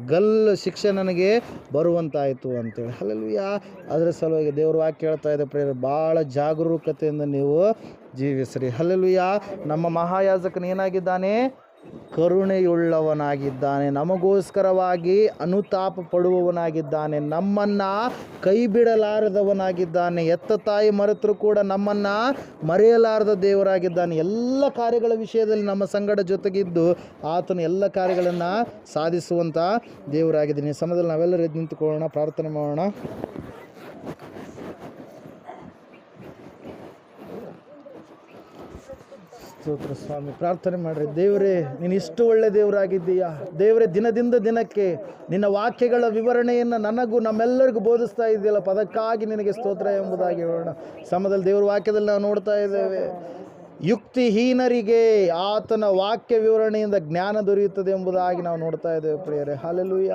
A: ಗಲ್ ಶಿಕ್ಷೆ ನನಗೆ ಬರುವಂತಾಯಿತು ಅಂತೇಳಿ. ಅಲ್ಲೆಲ್ಲ ಯಾ ಅದರ ಸಲುವಾಗಿ ದೇವರು ವಾಕ್ಯ ಹೇಳ್ತಾ ಇದೆ ಪ್ರೇರ ಭಾಳ ಜಾಗರೂಕತೆಯಿಂದ ನೀವು ಜೀವಿಸ್ರಿ. ಹಲ್ಲೆಲುಯ್ಯ ನಮ್ಮ ಮಹಾಯಾಜಕನ ಏನಾಗಿದ್ದಾನೆ? ಕರುಣೆಯುಳ್ಳವನಾಗಿದ್ದಾನೆ. ನಮಗೋಸ್ಕರವಾಗಿ ಅನುತಾಪ ಪಡುವವನಾಗಿದ್ದಾನೆ ನಮ್ಮನ್ನು ಕೈ ಬಿಡಲಾರದವನಾಗಿದ್ದಾನೆ ಎತ್ತ ತಾಯಿ ಮರೆತರೂ ಕೂಡ ನಮ್ಮನ್ನು ಮರೆಯಲಾರದ ದೇವರಾಗಿದ್ದಾನೆ. ಎಲ್ಲ ಕಾರ್ಯಗಳ ವಿಷಯದಲ್ಲಿ ನಮ್ಮ ಸಂಗಡ ಜೊತೆಗಿದ್ದು ಆತನು ಎಲ್ಲ ಕಾರ್ಯಗಳನ್ನು ಸಾಧಿಸುವಂಥ ದೇವರಾಗಿದ್ದಾನೆ. ಸಮಯದಲ್ಲಿ ನಾವೆಲ್ಲರೂ ನಿಂತುಕೊಳ್ಳೋಣ, ಪ್ರಾರ್ಥನೆ ಮಾಡೋಣ. ಸ್ತೋತ್ರ ಸ್ವಾಮಿ. ಪ್ರಾರ್ಥನೆ ಮಾಡ್ರಿ. ದೇವರೇ, ನೀನು ಇಷ್ಟು ಒಳ್ಳೆ ದೇವರಾಗಿದ್ದೀಯಾ? ದೇವರೇ, ದಿನದಿಂದ ದಿನಕ್ಕೆ ನಿನ್ನ ವಾಕ್ಯಗಳ ವಿವರಣೆಯನ್ನು ನನಗೂ ನಮ್ಮೆಲ್ಲರಿಗೂ ಬೋಧಿಸ್ತಾ ಇದೆಯಲ್ಲಪ್ಪ ಪದಕ್ಕಾಗಿ ನಿನಗೆ ಸ್ತೋತ್ರ ಎಂಬುದಾಗಿ ಹೇಳೋಣ. ಸಮದಲ್ಲಿ ದೇವರ ವಾಕ್ಯದಲ್ಲಿ ನಾವು ನೋಡ್ತಾ ಇದ್ದೇವೆ. ಯುಕ್ತಿಹೀನರಿಗೆ ಆತನ ವಾಕ್ಯ ವಿವರಣೆಯಿಂದ ಜ್ಞಾನ ದೊರೆಯುತ್ತದೆ ಎಂಬುದಾಗಿ ನಾವು ನೋಡ್ತಾ ಇದ್ದೇವೆ ಪ್ರಿಯರೇ. ಹಾಲೆಲೂಯ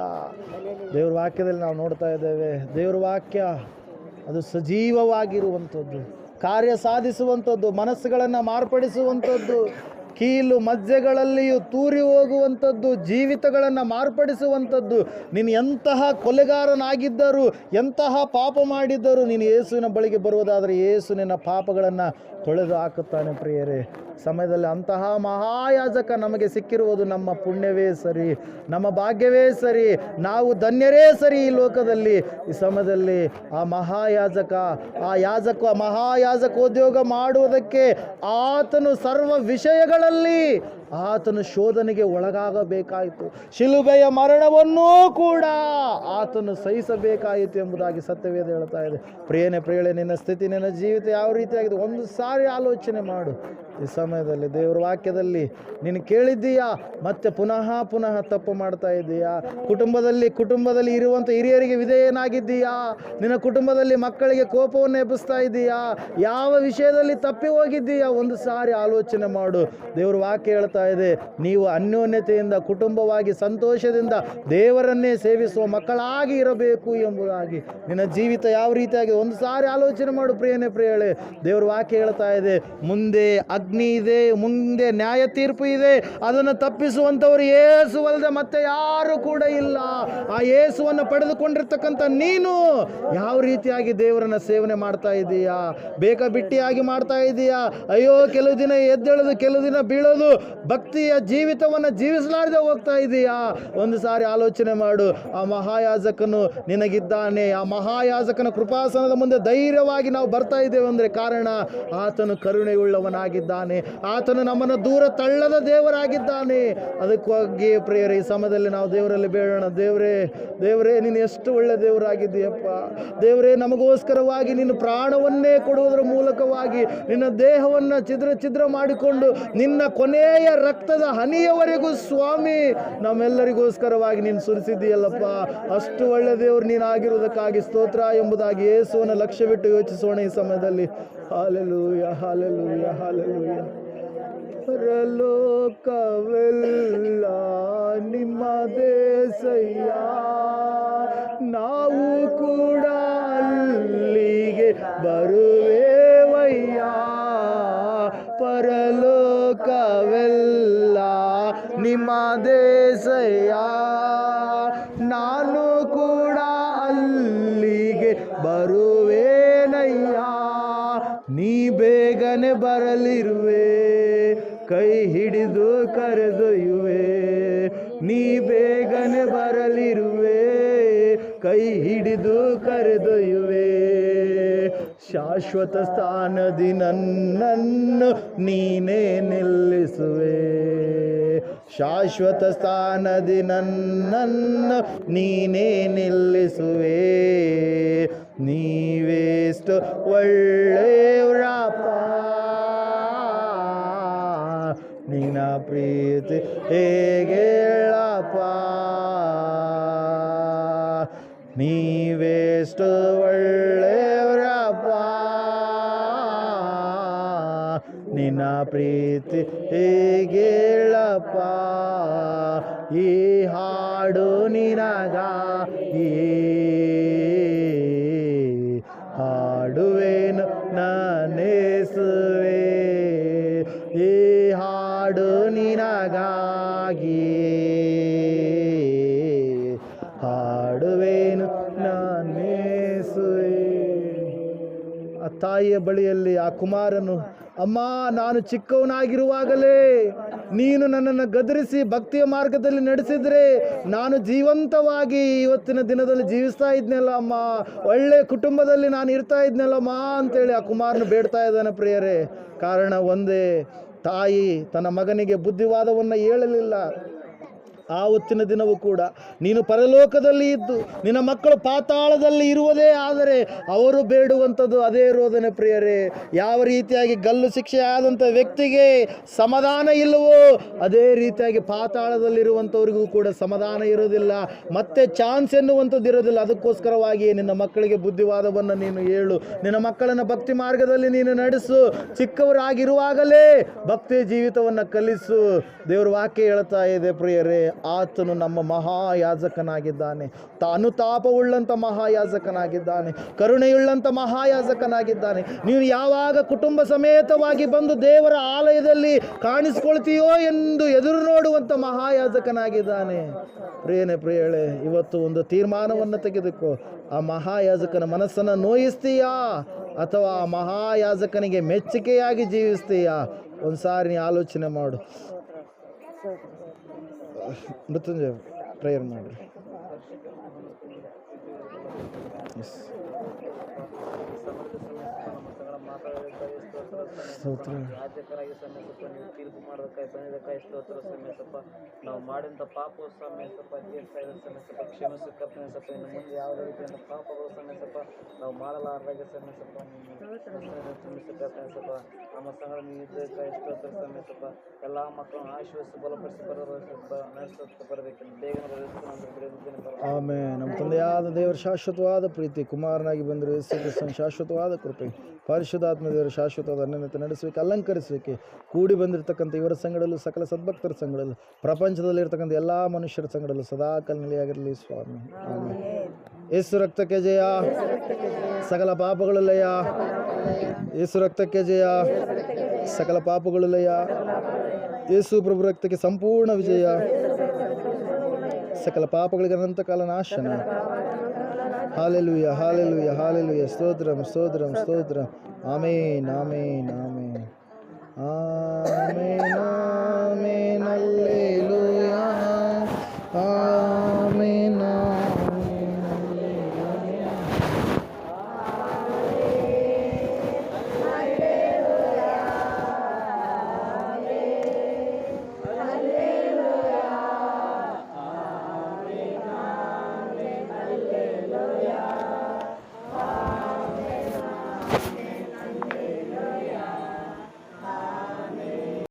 A: ದೇವ್ರ ವಾಕ್ಯದಲ್ಲಿ ನಾವು ನೋಡ್ತಾ ಇದ್ದೇವೆ. ದೇವ್ರ ವಾಕ್ಯ ಅದು ಸಜೀವವಾಗಿರುವಂಥದ್ದು. ಕಾರ್ಯ ಸಾಧಿಸುವಂಥದ್ದು, ಮನಸ್ಸುಗಳನ್ನು ಮಾರ್ಪಡಿಸುವಂಥದ್ದು, ಕೀಲು ಮಜ್ಜೆಗಳಲ್ಲಿಯೂ ತೂರಿ ಹೋಗುವಂಥದ್ದು, ಜೀವಿತಗಳನ್ನು ಮಾರ್ಪಡಿಸುವಂಥದ್ದು, ನೀನು ಎಂತಹ ಕೊಲೆಗಾರನಾಗಿದ್ದರೂ, ಎಂತಹ ಪಾಪ ಮಾಡಿದ್ದರೂ ನೀನು ಯೇಸುವಿನ ಬಳಿಗೆ ಬರುವುದಾದರೆ ಯೇಸು ನಿನ್ನ ಪಾಪಗಳನ್ನು ತೊಳೆದು ಹಾಕುತ್ತಾನೆ ಪ್ರಿಯರೇ. ಸಮಯದಲ್ಲಿ ಅಂತಹ ಮಹಾಯಾಜಕ ನಮಗೆ ಸಿಕ್ಕಿರುವುದು ನಮ್ಮ ಪುಣ್ಯವೇ ಸರಿ, ನಮ್ಮ ಭಾಗ್ಯವೇ ಸರಿ, ನಾವು ಧನ್ಯರೇ ಸರಿ ಈ ಲೋಕದಲ್ಲಿ. ಈ ಸಮಯದಲ್ಲಿ ಆ ಮಹಾಯಾಜಕ, ಆ ಯಾಜಕ ಮಹಾಯಾಜಕ ಉದ್ಯೋಗ ಮಾಡುವುದಕ್ಕೆ ಆತನು ಸರ್ವ ವಿಷಯಗಳಲ್ಲಿ ಆತನು ಶೋಧನೆಗೆ ಒಳಗಾಗಬೇಕಾಯಿತು. ಶಿಲುಬೆಯ ಮರಣವನ್ನೂ ಕೂಡ ಆತನು ಸಹಿಸಬೇಕಾಯಿತು ಎಂಬುದಾಗಿ ಸತ್ಯವೇದ ಹೇಳ್ತಾ ಇದೆ. ಪ್ರಿಯನೇ, ಪ್ರಿಯಳೆ, ನಿನ್ನ ಸ್ಥಿತಿ, ನಿನ್ನ ಜೀವಿತ ಯಾವ ರೀತಿಯಾಗಿದೆ? ಒಂದು ಸಾರಿ ಆಲೋಚನೆ ಮಾಡು. ಈ ಸಮಯದಲ್ಲಿ ದೇವರ ವಾಕ್ಯದಲ್ಲಿ, ನೀನು ಕೇಳಿದ್ದೀಯಾ? ಮತ್ತೆ ಪುನಃ ಪುನಃ ತಪ್ಪು ಮಾಡ್ತಾ ಇದ್ದೀಯಾ? ಕುಟುಂಬದಲ್ಲಿ ಕುಟುಂಬದಲ್ಲಿ ಇರುವಂಥ ಹಿರಿಯರಿಗೆ ವಿಧೇಯನಾಗಿದ್ದೀಯಾ? ನಿನ್ನ ಕುಟುಂಬದಲ್ಲಿ ಮಕ್ಕಳಿಗೆ ಕೋಪವನ್ನು ಎಬ್ಬಿಸ್ತಾ ಇದ್ದೀಯಾ? ಯಾವ ವಿಷಯದಲ್ಲಿ ತಪ್ಪಿ ಹೋಗಿದ್ದೀಯಾ? ಒಂದು ಸಾರಿ ಆಲೋಚನೆ ಮಾಡು. ದೇವ್ರ ವಾಕ್ಯ ಹೇಳ್ತಾ ಇದೆ, ನೀವು ಅನ್ಯೋನ್ಯತೆಯಿಂದ, ಕುಟುಂಬವಾಗಿ ಸಂತೋಷದಿಂದ ದೇವರನ್ನೇ ಸೇವಿಸುವ ಮಕ್ಕಳಾಗಿ ಇರಬೇಕು ಎಂಬುದಾಗಿ. ನಿನ್ನ ಜೀವಿತ ಯಾವ ರೀತಿಯಾಗಿ ಒಂದು ಸಾರಿ ಆಲೋಚನೆ ಮಾಡು ಪ್ರಿಯನೇ, ಪ್ರಿಯಳೆ. ದೇವ್ರ ವಾಕ್ಯ ಹೇಳ್ತಾ ಇದೆ, ಮುಂದೆ ಅಗ್ನಿ ಇದೆ, ಮುಂದೆ ನ್ಯಾಯ ತೀರ್ಪು ಇದೆ, ಅದನ್ನು ತಪ್ಪಿಸುವಂಥವ್ರು ಏಸುವಲ್ಲದೆ ಮತ್ತೆ ಯಾರು ಕೂಡ ಇಲ್ಲ. ಆ ಏಸುವನ್ನು ಪಡೆದುಕೊಂಡಿರ್ತಕ್ಕಂಥ ನೀನು ಯಾವ ರೀತಿಯಾಗಿ ದೇವರನ್ನ ಸೇವನೆ ಮಾಡ್ತಾ ಇದ್ದೀಯಾ? ಬೇಕಾಬಿಟ್ಟಿಯಾಗಿ ಮಾಡ್ತಾ ಇದ್ದೀಯಾ? ಅಯ್ಯೋ, ಕೆಲವು ದಿನ ಎದ್ದೇಳೋದು, ಕೆಲವು ದಿನ ಬೀಳೋದು, ಭಕ್ತಿಯ ಜೀವಿತವನ್ನು ಜೀವಿಸಲಾರದೆ ಹೋಗ್ತಾ ಇದೀಯಾ ಒಂದು ಸಾರಿ ಆಲೋಚನೆ ಮಾಡು. ಆ ಮಹಾಯಾಜಕನು ನಿನಗಿದ್ದಾನೆ. ಆ ಮಹಾಯಾಜಕನ ಕೃಪಾಸನದ ಮುಂದೆ ಧೈರ್ಯವಾಗಿ ನಾವು ಬರ್ತಾ ಇದ್ದೇವೆ ಅಂದರೆ ಕಾರಣ, ಆತನು ಕರುಣೆಯುಳ್ಳವನಾಗಿದ್ದಾನೆ ಆತನು ನಮ್ಮನ್ನು ದೂರ ತಳ್ಳದ ದೇವರಾಗಿದ್ದಾನೆ. ಅದಕ್ಕಾಗಿ ಪ್ರೇರ ಈ ಸಮಯದಲ್ಲಿ ನಾವು ದೇವರಲ್ಲಿ ಬೇಡೋಣ. ದೇವರೇ ದೇವರೇ, ನೀನು ಎಷ್ಟು ಒಳ್ಳೆ ದೇವರಾಗಿದ್ದೀಯಪ್ಪ. ದೇವರೇ, ನಮಗೋಸ್ಕರವಾಗಿ ನಿನ್ನ ಪ್ರಾಣವನ್ನೇ ಕೊಡುವುದರ ಮೂಲಕವಾಗಿ ನಿನ್ನ ದೇಹವನ್ನು ಚಿದ್ರ ಚಿದ್ರ ಮಾಡಿಕೊಂಡು ನಿನ್ನ ಕೊನೆಯ ರಕ್ತದ ಹನಿಯವರೆಗೂ ಸ್ವಾಮಿ, ನಮ್ಮೆಲ್ಲರಿಗೋಸ್ಕರವಾಗಿ ನೀನು ಸುರಿಸಿದ್ದೀಯಲ್ಲಪ್ಪ. ಅಷ್ಟು ಒಳ್ಳೆ ದೇವರು ನೀನು ಆಗಿರುವುದಕ್ಕಾಗಿ ಸ್ತೋತ್ರ ಎಂಬುದಾಗಿ ಯೇಸುವನ್ನು ಲಕ್ಷ್ಯವಿಟ್ಟು ಯೋಚಿಸೋಣ ಈ ಸಮಯದಲ್ಲಿ. ಹಾಲೆಲು ಯಾ ಹಾಲೆಲೂಯ. ಪರಲೋಕವೆಲ್ಲ ನಿಮ್ಮ ಸಯ್ಯ ನಾವು ಕೂಡ ಅಲ್ಲಿಗೆ ಬರುವೇವಯ್ಯ. ಪರಲೋಕವೆಲ್ಲ ನಿಮ್ಮ ದೇಸಯ್ಯ. ಬರಲಿರುವೆ, ಕೈ ಹಿಡಿದು ಕರೆದೊಯ್ಯುವೆ. ನೀ ಬೇಗನೆ ಬರಲಿರುವೆ, ಕೈ ಹಿಡಿದು ಕರೆದೊಯ್ಯುವೆ. ಶಾಶ್ವತ ಸ್ಥಾನದಿ ನನ್ನನ್ನು ನೀನೇ ನಿಲ್ಲಿಸುವೆ. ಶಾಶ್ವತ ಸ್ಥಾನದಿ ನನ್ನನ್ನು ನೀನೇ ನಿಲ್ಲಿಸುವೆ. ನೀವೇಷ್ಟು ಒಳ್ಳೆಯವರಪ್ಪ ಪ್ರೀತಿ ಹೇಗೇಳಪ್ಪ ನೀವೆಷ್ಟು ಒಳ್ಳೆಯವರಪ್ಪ? ನಿನ್ನ ಪ್ರೀತಿ ಹೇಗೇಳಪ್ಪ ಈ ಹಾಡು ನಿನಗಾಗಿ ಹಾಡುವೇನು ನಾನೇಸುವೆ ತಾಯಿಯ ಬಳಿಯಲ್ಲಿ ಆ ಕುಮಾರನು, ಅಮ್ಮ, ನಾನು ಚಿಕ್ಕವನಾಗಿರುವಾಗಲೇ ನೀನು ನನ್ನನ್ನು ಗದರಿಸಿ ಭಕ್ತಿಯ ಮಾರ್ಗದಲ್ಲಿ ನಡೆಸಿದ್ರೆ ನಾನು ಜೀವಂತವಾಗಿ ಇವತ್ತಿನ ದಿನದಲ್ಲಿ ಜೀವಿಸ್ತಾ ಇದ್ನಲ್ಲ ಅಮ್ಮ. ಒಳ್ಳೆ ಕುಟುಂಬದಲ್ಲಿ ನಾನು ಇರ್ತಾ ಇದ್ನಲ್ಲಮ್ಮ ಅಂತೇಳಿ ಆ ಕುಮಾರನು ಬೇಡ್ತಾ ಇದ್ದಾನೆ ಪ್ರಿಯರೇ. ಕಾರಣ ಒಂದೇ, ತಾಯಿ ತನ್ನ ಮಗನಿಗೆ ಬುದ್ಧಿವಾದವನ್ನು ಹೇಳಲಿಲ್ಲ. ಆ ಹೊತ್ತಿನ ದಿನವೂ ಕೂಡ ನೀನು ಪರಲೋಕದಲ್ಲಿ ಇದ್ದು ನಿನ್ನ ಮಕ್ಕಳು ಪಾತಾಳದಲ್ಲಿ ಇರುವುದೇ ಆದರೆ ಅವರು ಬೇಡುವಂಥದ್ದು ಅದೇ ರೋದನೆ ಪ್ರಿಯರೇ. ಯಾವ ರೀತಿಯಾಗಿ ಗಲ್ಲು ಶಿಕ್ಷೆ ಆದಂಥ ವ್ಯಕ್ತಿಗೆ ಸಮಾಧಾನ ಇಲ್ಲವೋ ಅದೇ ರೀತಿಯಾಗಿ ಪಾತಾಳದಲ್ಲಿರುವಂಥವ್ರಿಗೂ ಕೂಡ ಸಮಾಧಾನ ಇರೋದಿಲ್ಲ ಮತ್ತೆ ಚಾನ್ಸ್ ಎನ್ನುವಂಥದ್ದು ಇರೋದಿಲ್ಲ ಅದಕ್ಕೋಸ್ಕರವಾಗಿ ನಿನ್ನ ಮಕ್ಕಳಿಗೆ ಬುದ್ಧಿವಾದವನ್ನು ನೀನು ಹೇಳು. ನಿನ್ನ ಮಕ್ಕಳನ್ನು ಭಕ್ತಿ ಮಾರ್ಗದಲ್ಲಿ ನೀನು ನಡೆಸು. ಚಿಕ್ಕವರಾಗಿರುವಾಗಲೇ ಭಕ್ತಿ ಜೀವಿತವನ್ನು ಕಲಿಸು. ದೇವರು ವಾಕ್ಯ ಹೇಳ್ತಾ ಇದೆ ಪ್ರಿಯರೇ. ಆತನು ನಮ್ಮ ಮಹಾಯಾಜಕನಾಗಿದ್ದಾನೆ. ತಾನು ತಾಪವುಳ್ಳಂಥ ಮಹಾಯಾಜಕನಾಗಿದ್ದಾನೆ. ಕರುಣೆಯುಳ್ಳಂಥ ಮಹಾಯಾಜಕನಾಗಿದ್ದಾನೆ. ನೀನು ಯಾವಾಗ ಕುಟುಂಬ ಸಮೇತವಾಗಿ ಬಂದು ದೇವರ ಆಲಯದಲ್ಲಿ ಕಾಣಿಸ್ಕೊಳ್ತೀಯೋ ಎಂದು ಎದುರು ನೋಡುವಂಥ ಮಹಾಯಾಜಕನಾಗಿದ್ದಾನೆ. ಪ್ರಿಯನೇ ಪ್ರಿಯಳೆ, ಇವತ್ತು ಒಂದು ತೀರ್ಮಾನವನ್ನು ತೆಗೆದುಕೋ. ಆ ಮಹಾಯಾಜಕನ ಮನಸ್ಸನ್ನು ನೋಯಿಸ್ತೀಯಾ? ಅಥವಾ ಆ ಮಹಾಯಾಜಕನಿಗೆ ಮೆಚ್ಚುಗೆಯಾಗಿ ಜೀವಿಸ್ತೀಯಾ? ಒಂದು ಸಾರಿ ಆಲೋಚನೆ ಮಾಡು. ಮೃತ್ಯುಂಜಯ ಪ್ರೇಯರ್ ಮಾಡಿ ಎಸ್ ಸ್ತೋತ್ರ
B: ಯಾಜಕರಾಗಿ ಸಮೇತಪ್ಪ ನೀವು ತೀರ್ಪು ಮಾಡೋದಕ್ಕಾಗಿ ಬಂದಿದ್ದಕ್ಕಾಗಿ ಸ್ತೋತ್ರ ಸಮೇತಪ್ಪ ನಾವು ಮಾಡಿದಂಥ ಪಾಪ ಸಮೇತಪ್ಪ ಸಮಯ ಸಮೇತಪ್ಪ ಕ್ಷಮಿಸಕ್ಕ ಸಮೇತಪ್ಪ ಇನ್ನು ಮುಂದೆ ಯಾವ ರೀತಿಯಿಂದ ಪಾಪಗಳು ಸಮೇತಪ್ಪ ನಾವು ಮಾಡಲಾರ್ದಾಗೆ ಸಮೇತಪ್ಪ ಸಮೇತಪ್ಪ ನಮ್ಮ ಸಂಗಡ ನೀವು ಸ್ತೋತ್ರ ಸಮೇತಪ್ಪ ಎಲ್ಲ ಮಕ್ಕಳನ್ನು ಆಶೀರ್ವದಿಸಿ ಬಲಪಡಿಸಿ ಬರಬೇಕು ಬರಬೇಕೆಂದು ಬೇಗ
A: ಆಮೇಲೆ ನಮ್ಮ ತಂದೆಯಾದ ದೇವರ ಶಾಶ್ವತವಾದ ಪ್ರೀತಿ ಕುಮಾರನಾಗಿ ಬಂದರು ಶಾಶ್ವತವಾದ ಕೃಪೆ. ಪರಿಶುದ್ಧಾತ್ಮ ದೇವರ ಶಾಶ್ವತವಾದ ಅನ್ಯತೆ ನಡೆಸಲಿಕ್ಕೆ ಅಲಂಕರಿಸಲಿಕ್ಕೆ ಕೂಡಿ ಬಂದಿರತಕ್ಕಂಥ ಇವರ ಸಂಗಡಲ್ಲೂ ಸಕಲ ಸದ್ಭಕ್ತರ ಸಂಗಡಲ್ಲೂ ಪ್ರಪಂಚದಲ್ಲಿರ್ತಕ್ಕಂಥ ಎಲ್ಲ ಮನುಷ್ಯರ ಸಂಗಡಲ್ಲೂ ಸದಾಕಾಲ ನೆಲೆಯಾಗಿರಲಿ ಸ್ವಾಮಿ. ಯೇಸು ರಕ್ತಕ್ಕೆ ಜಯ. ಸಕಲ ಪಾಪಗಳು ಲಯ ಯೇಸು ರಕ್ತಕ್ಕೆ ಜಯ. ಸಕಲ ಪಾಪಗಳು ಲಯ ಯೇಸು ಪ್ರಭು ರಕ್ತಕ್ಕೆ ಸಂಪೂರ್ಣ ವಿಜಯ. ಸಕಲ ಪಾಪಗಳಿಗೆ ಅನಂತ ಕಾಲ ನಾಶನ. ಹಾಲೆಲುಯ ಹಾಲೆಲುಯ ಹಾಲೆಲುಯ ಸ್ತೋತ್ರಂ ಸ್ತೋತ್ರಂ ಸ್ತೋತ್ರಂ ಆಮೇನ್ ಆಮೇನ್ ಆಮೇನ್ ಆಮೇನ್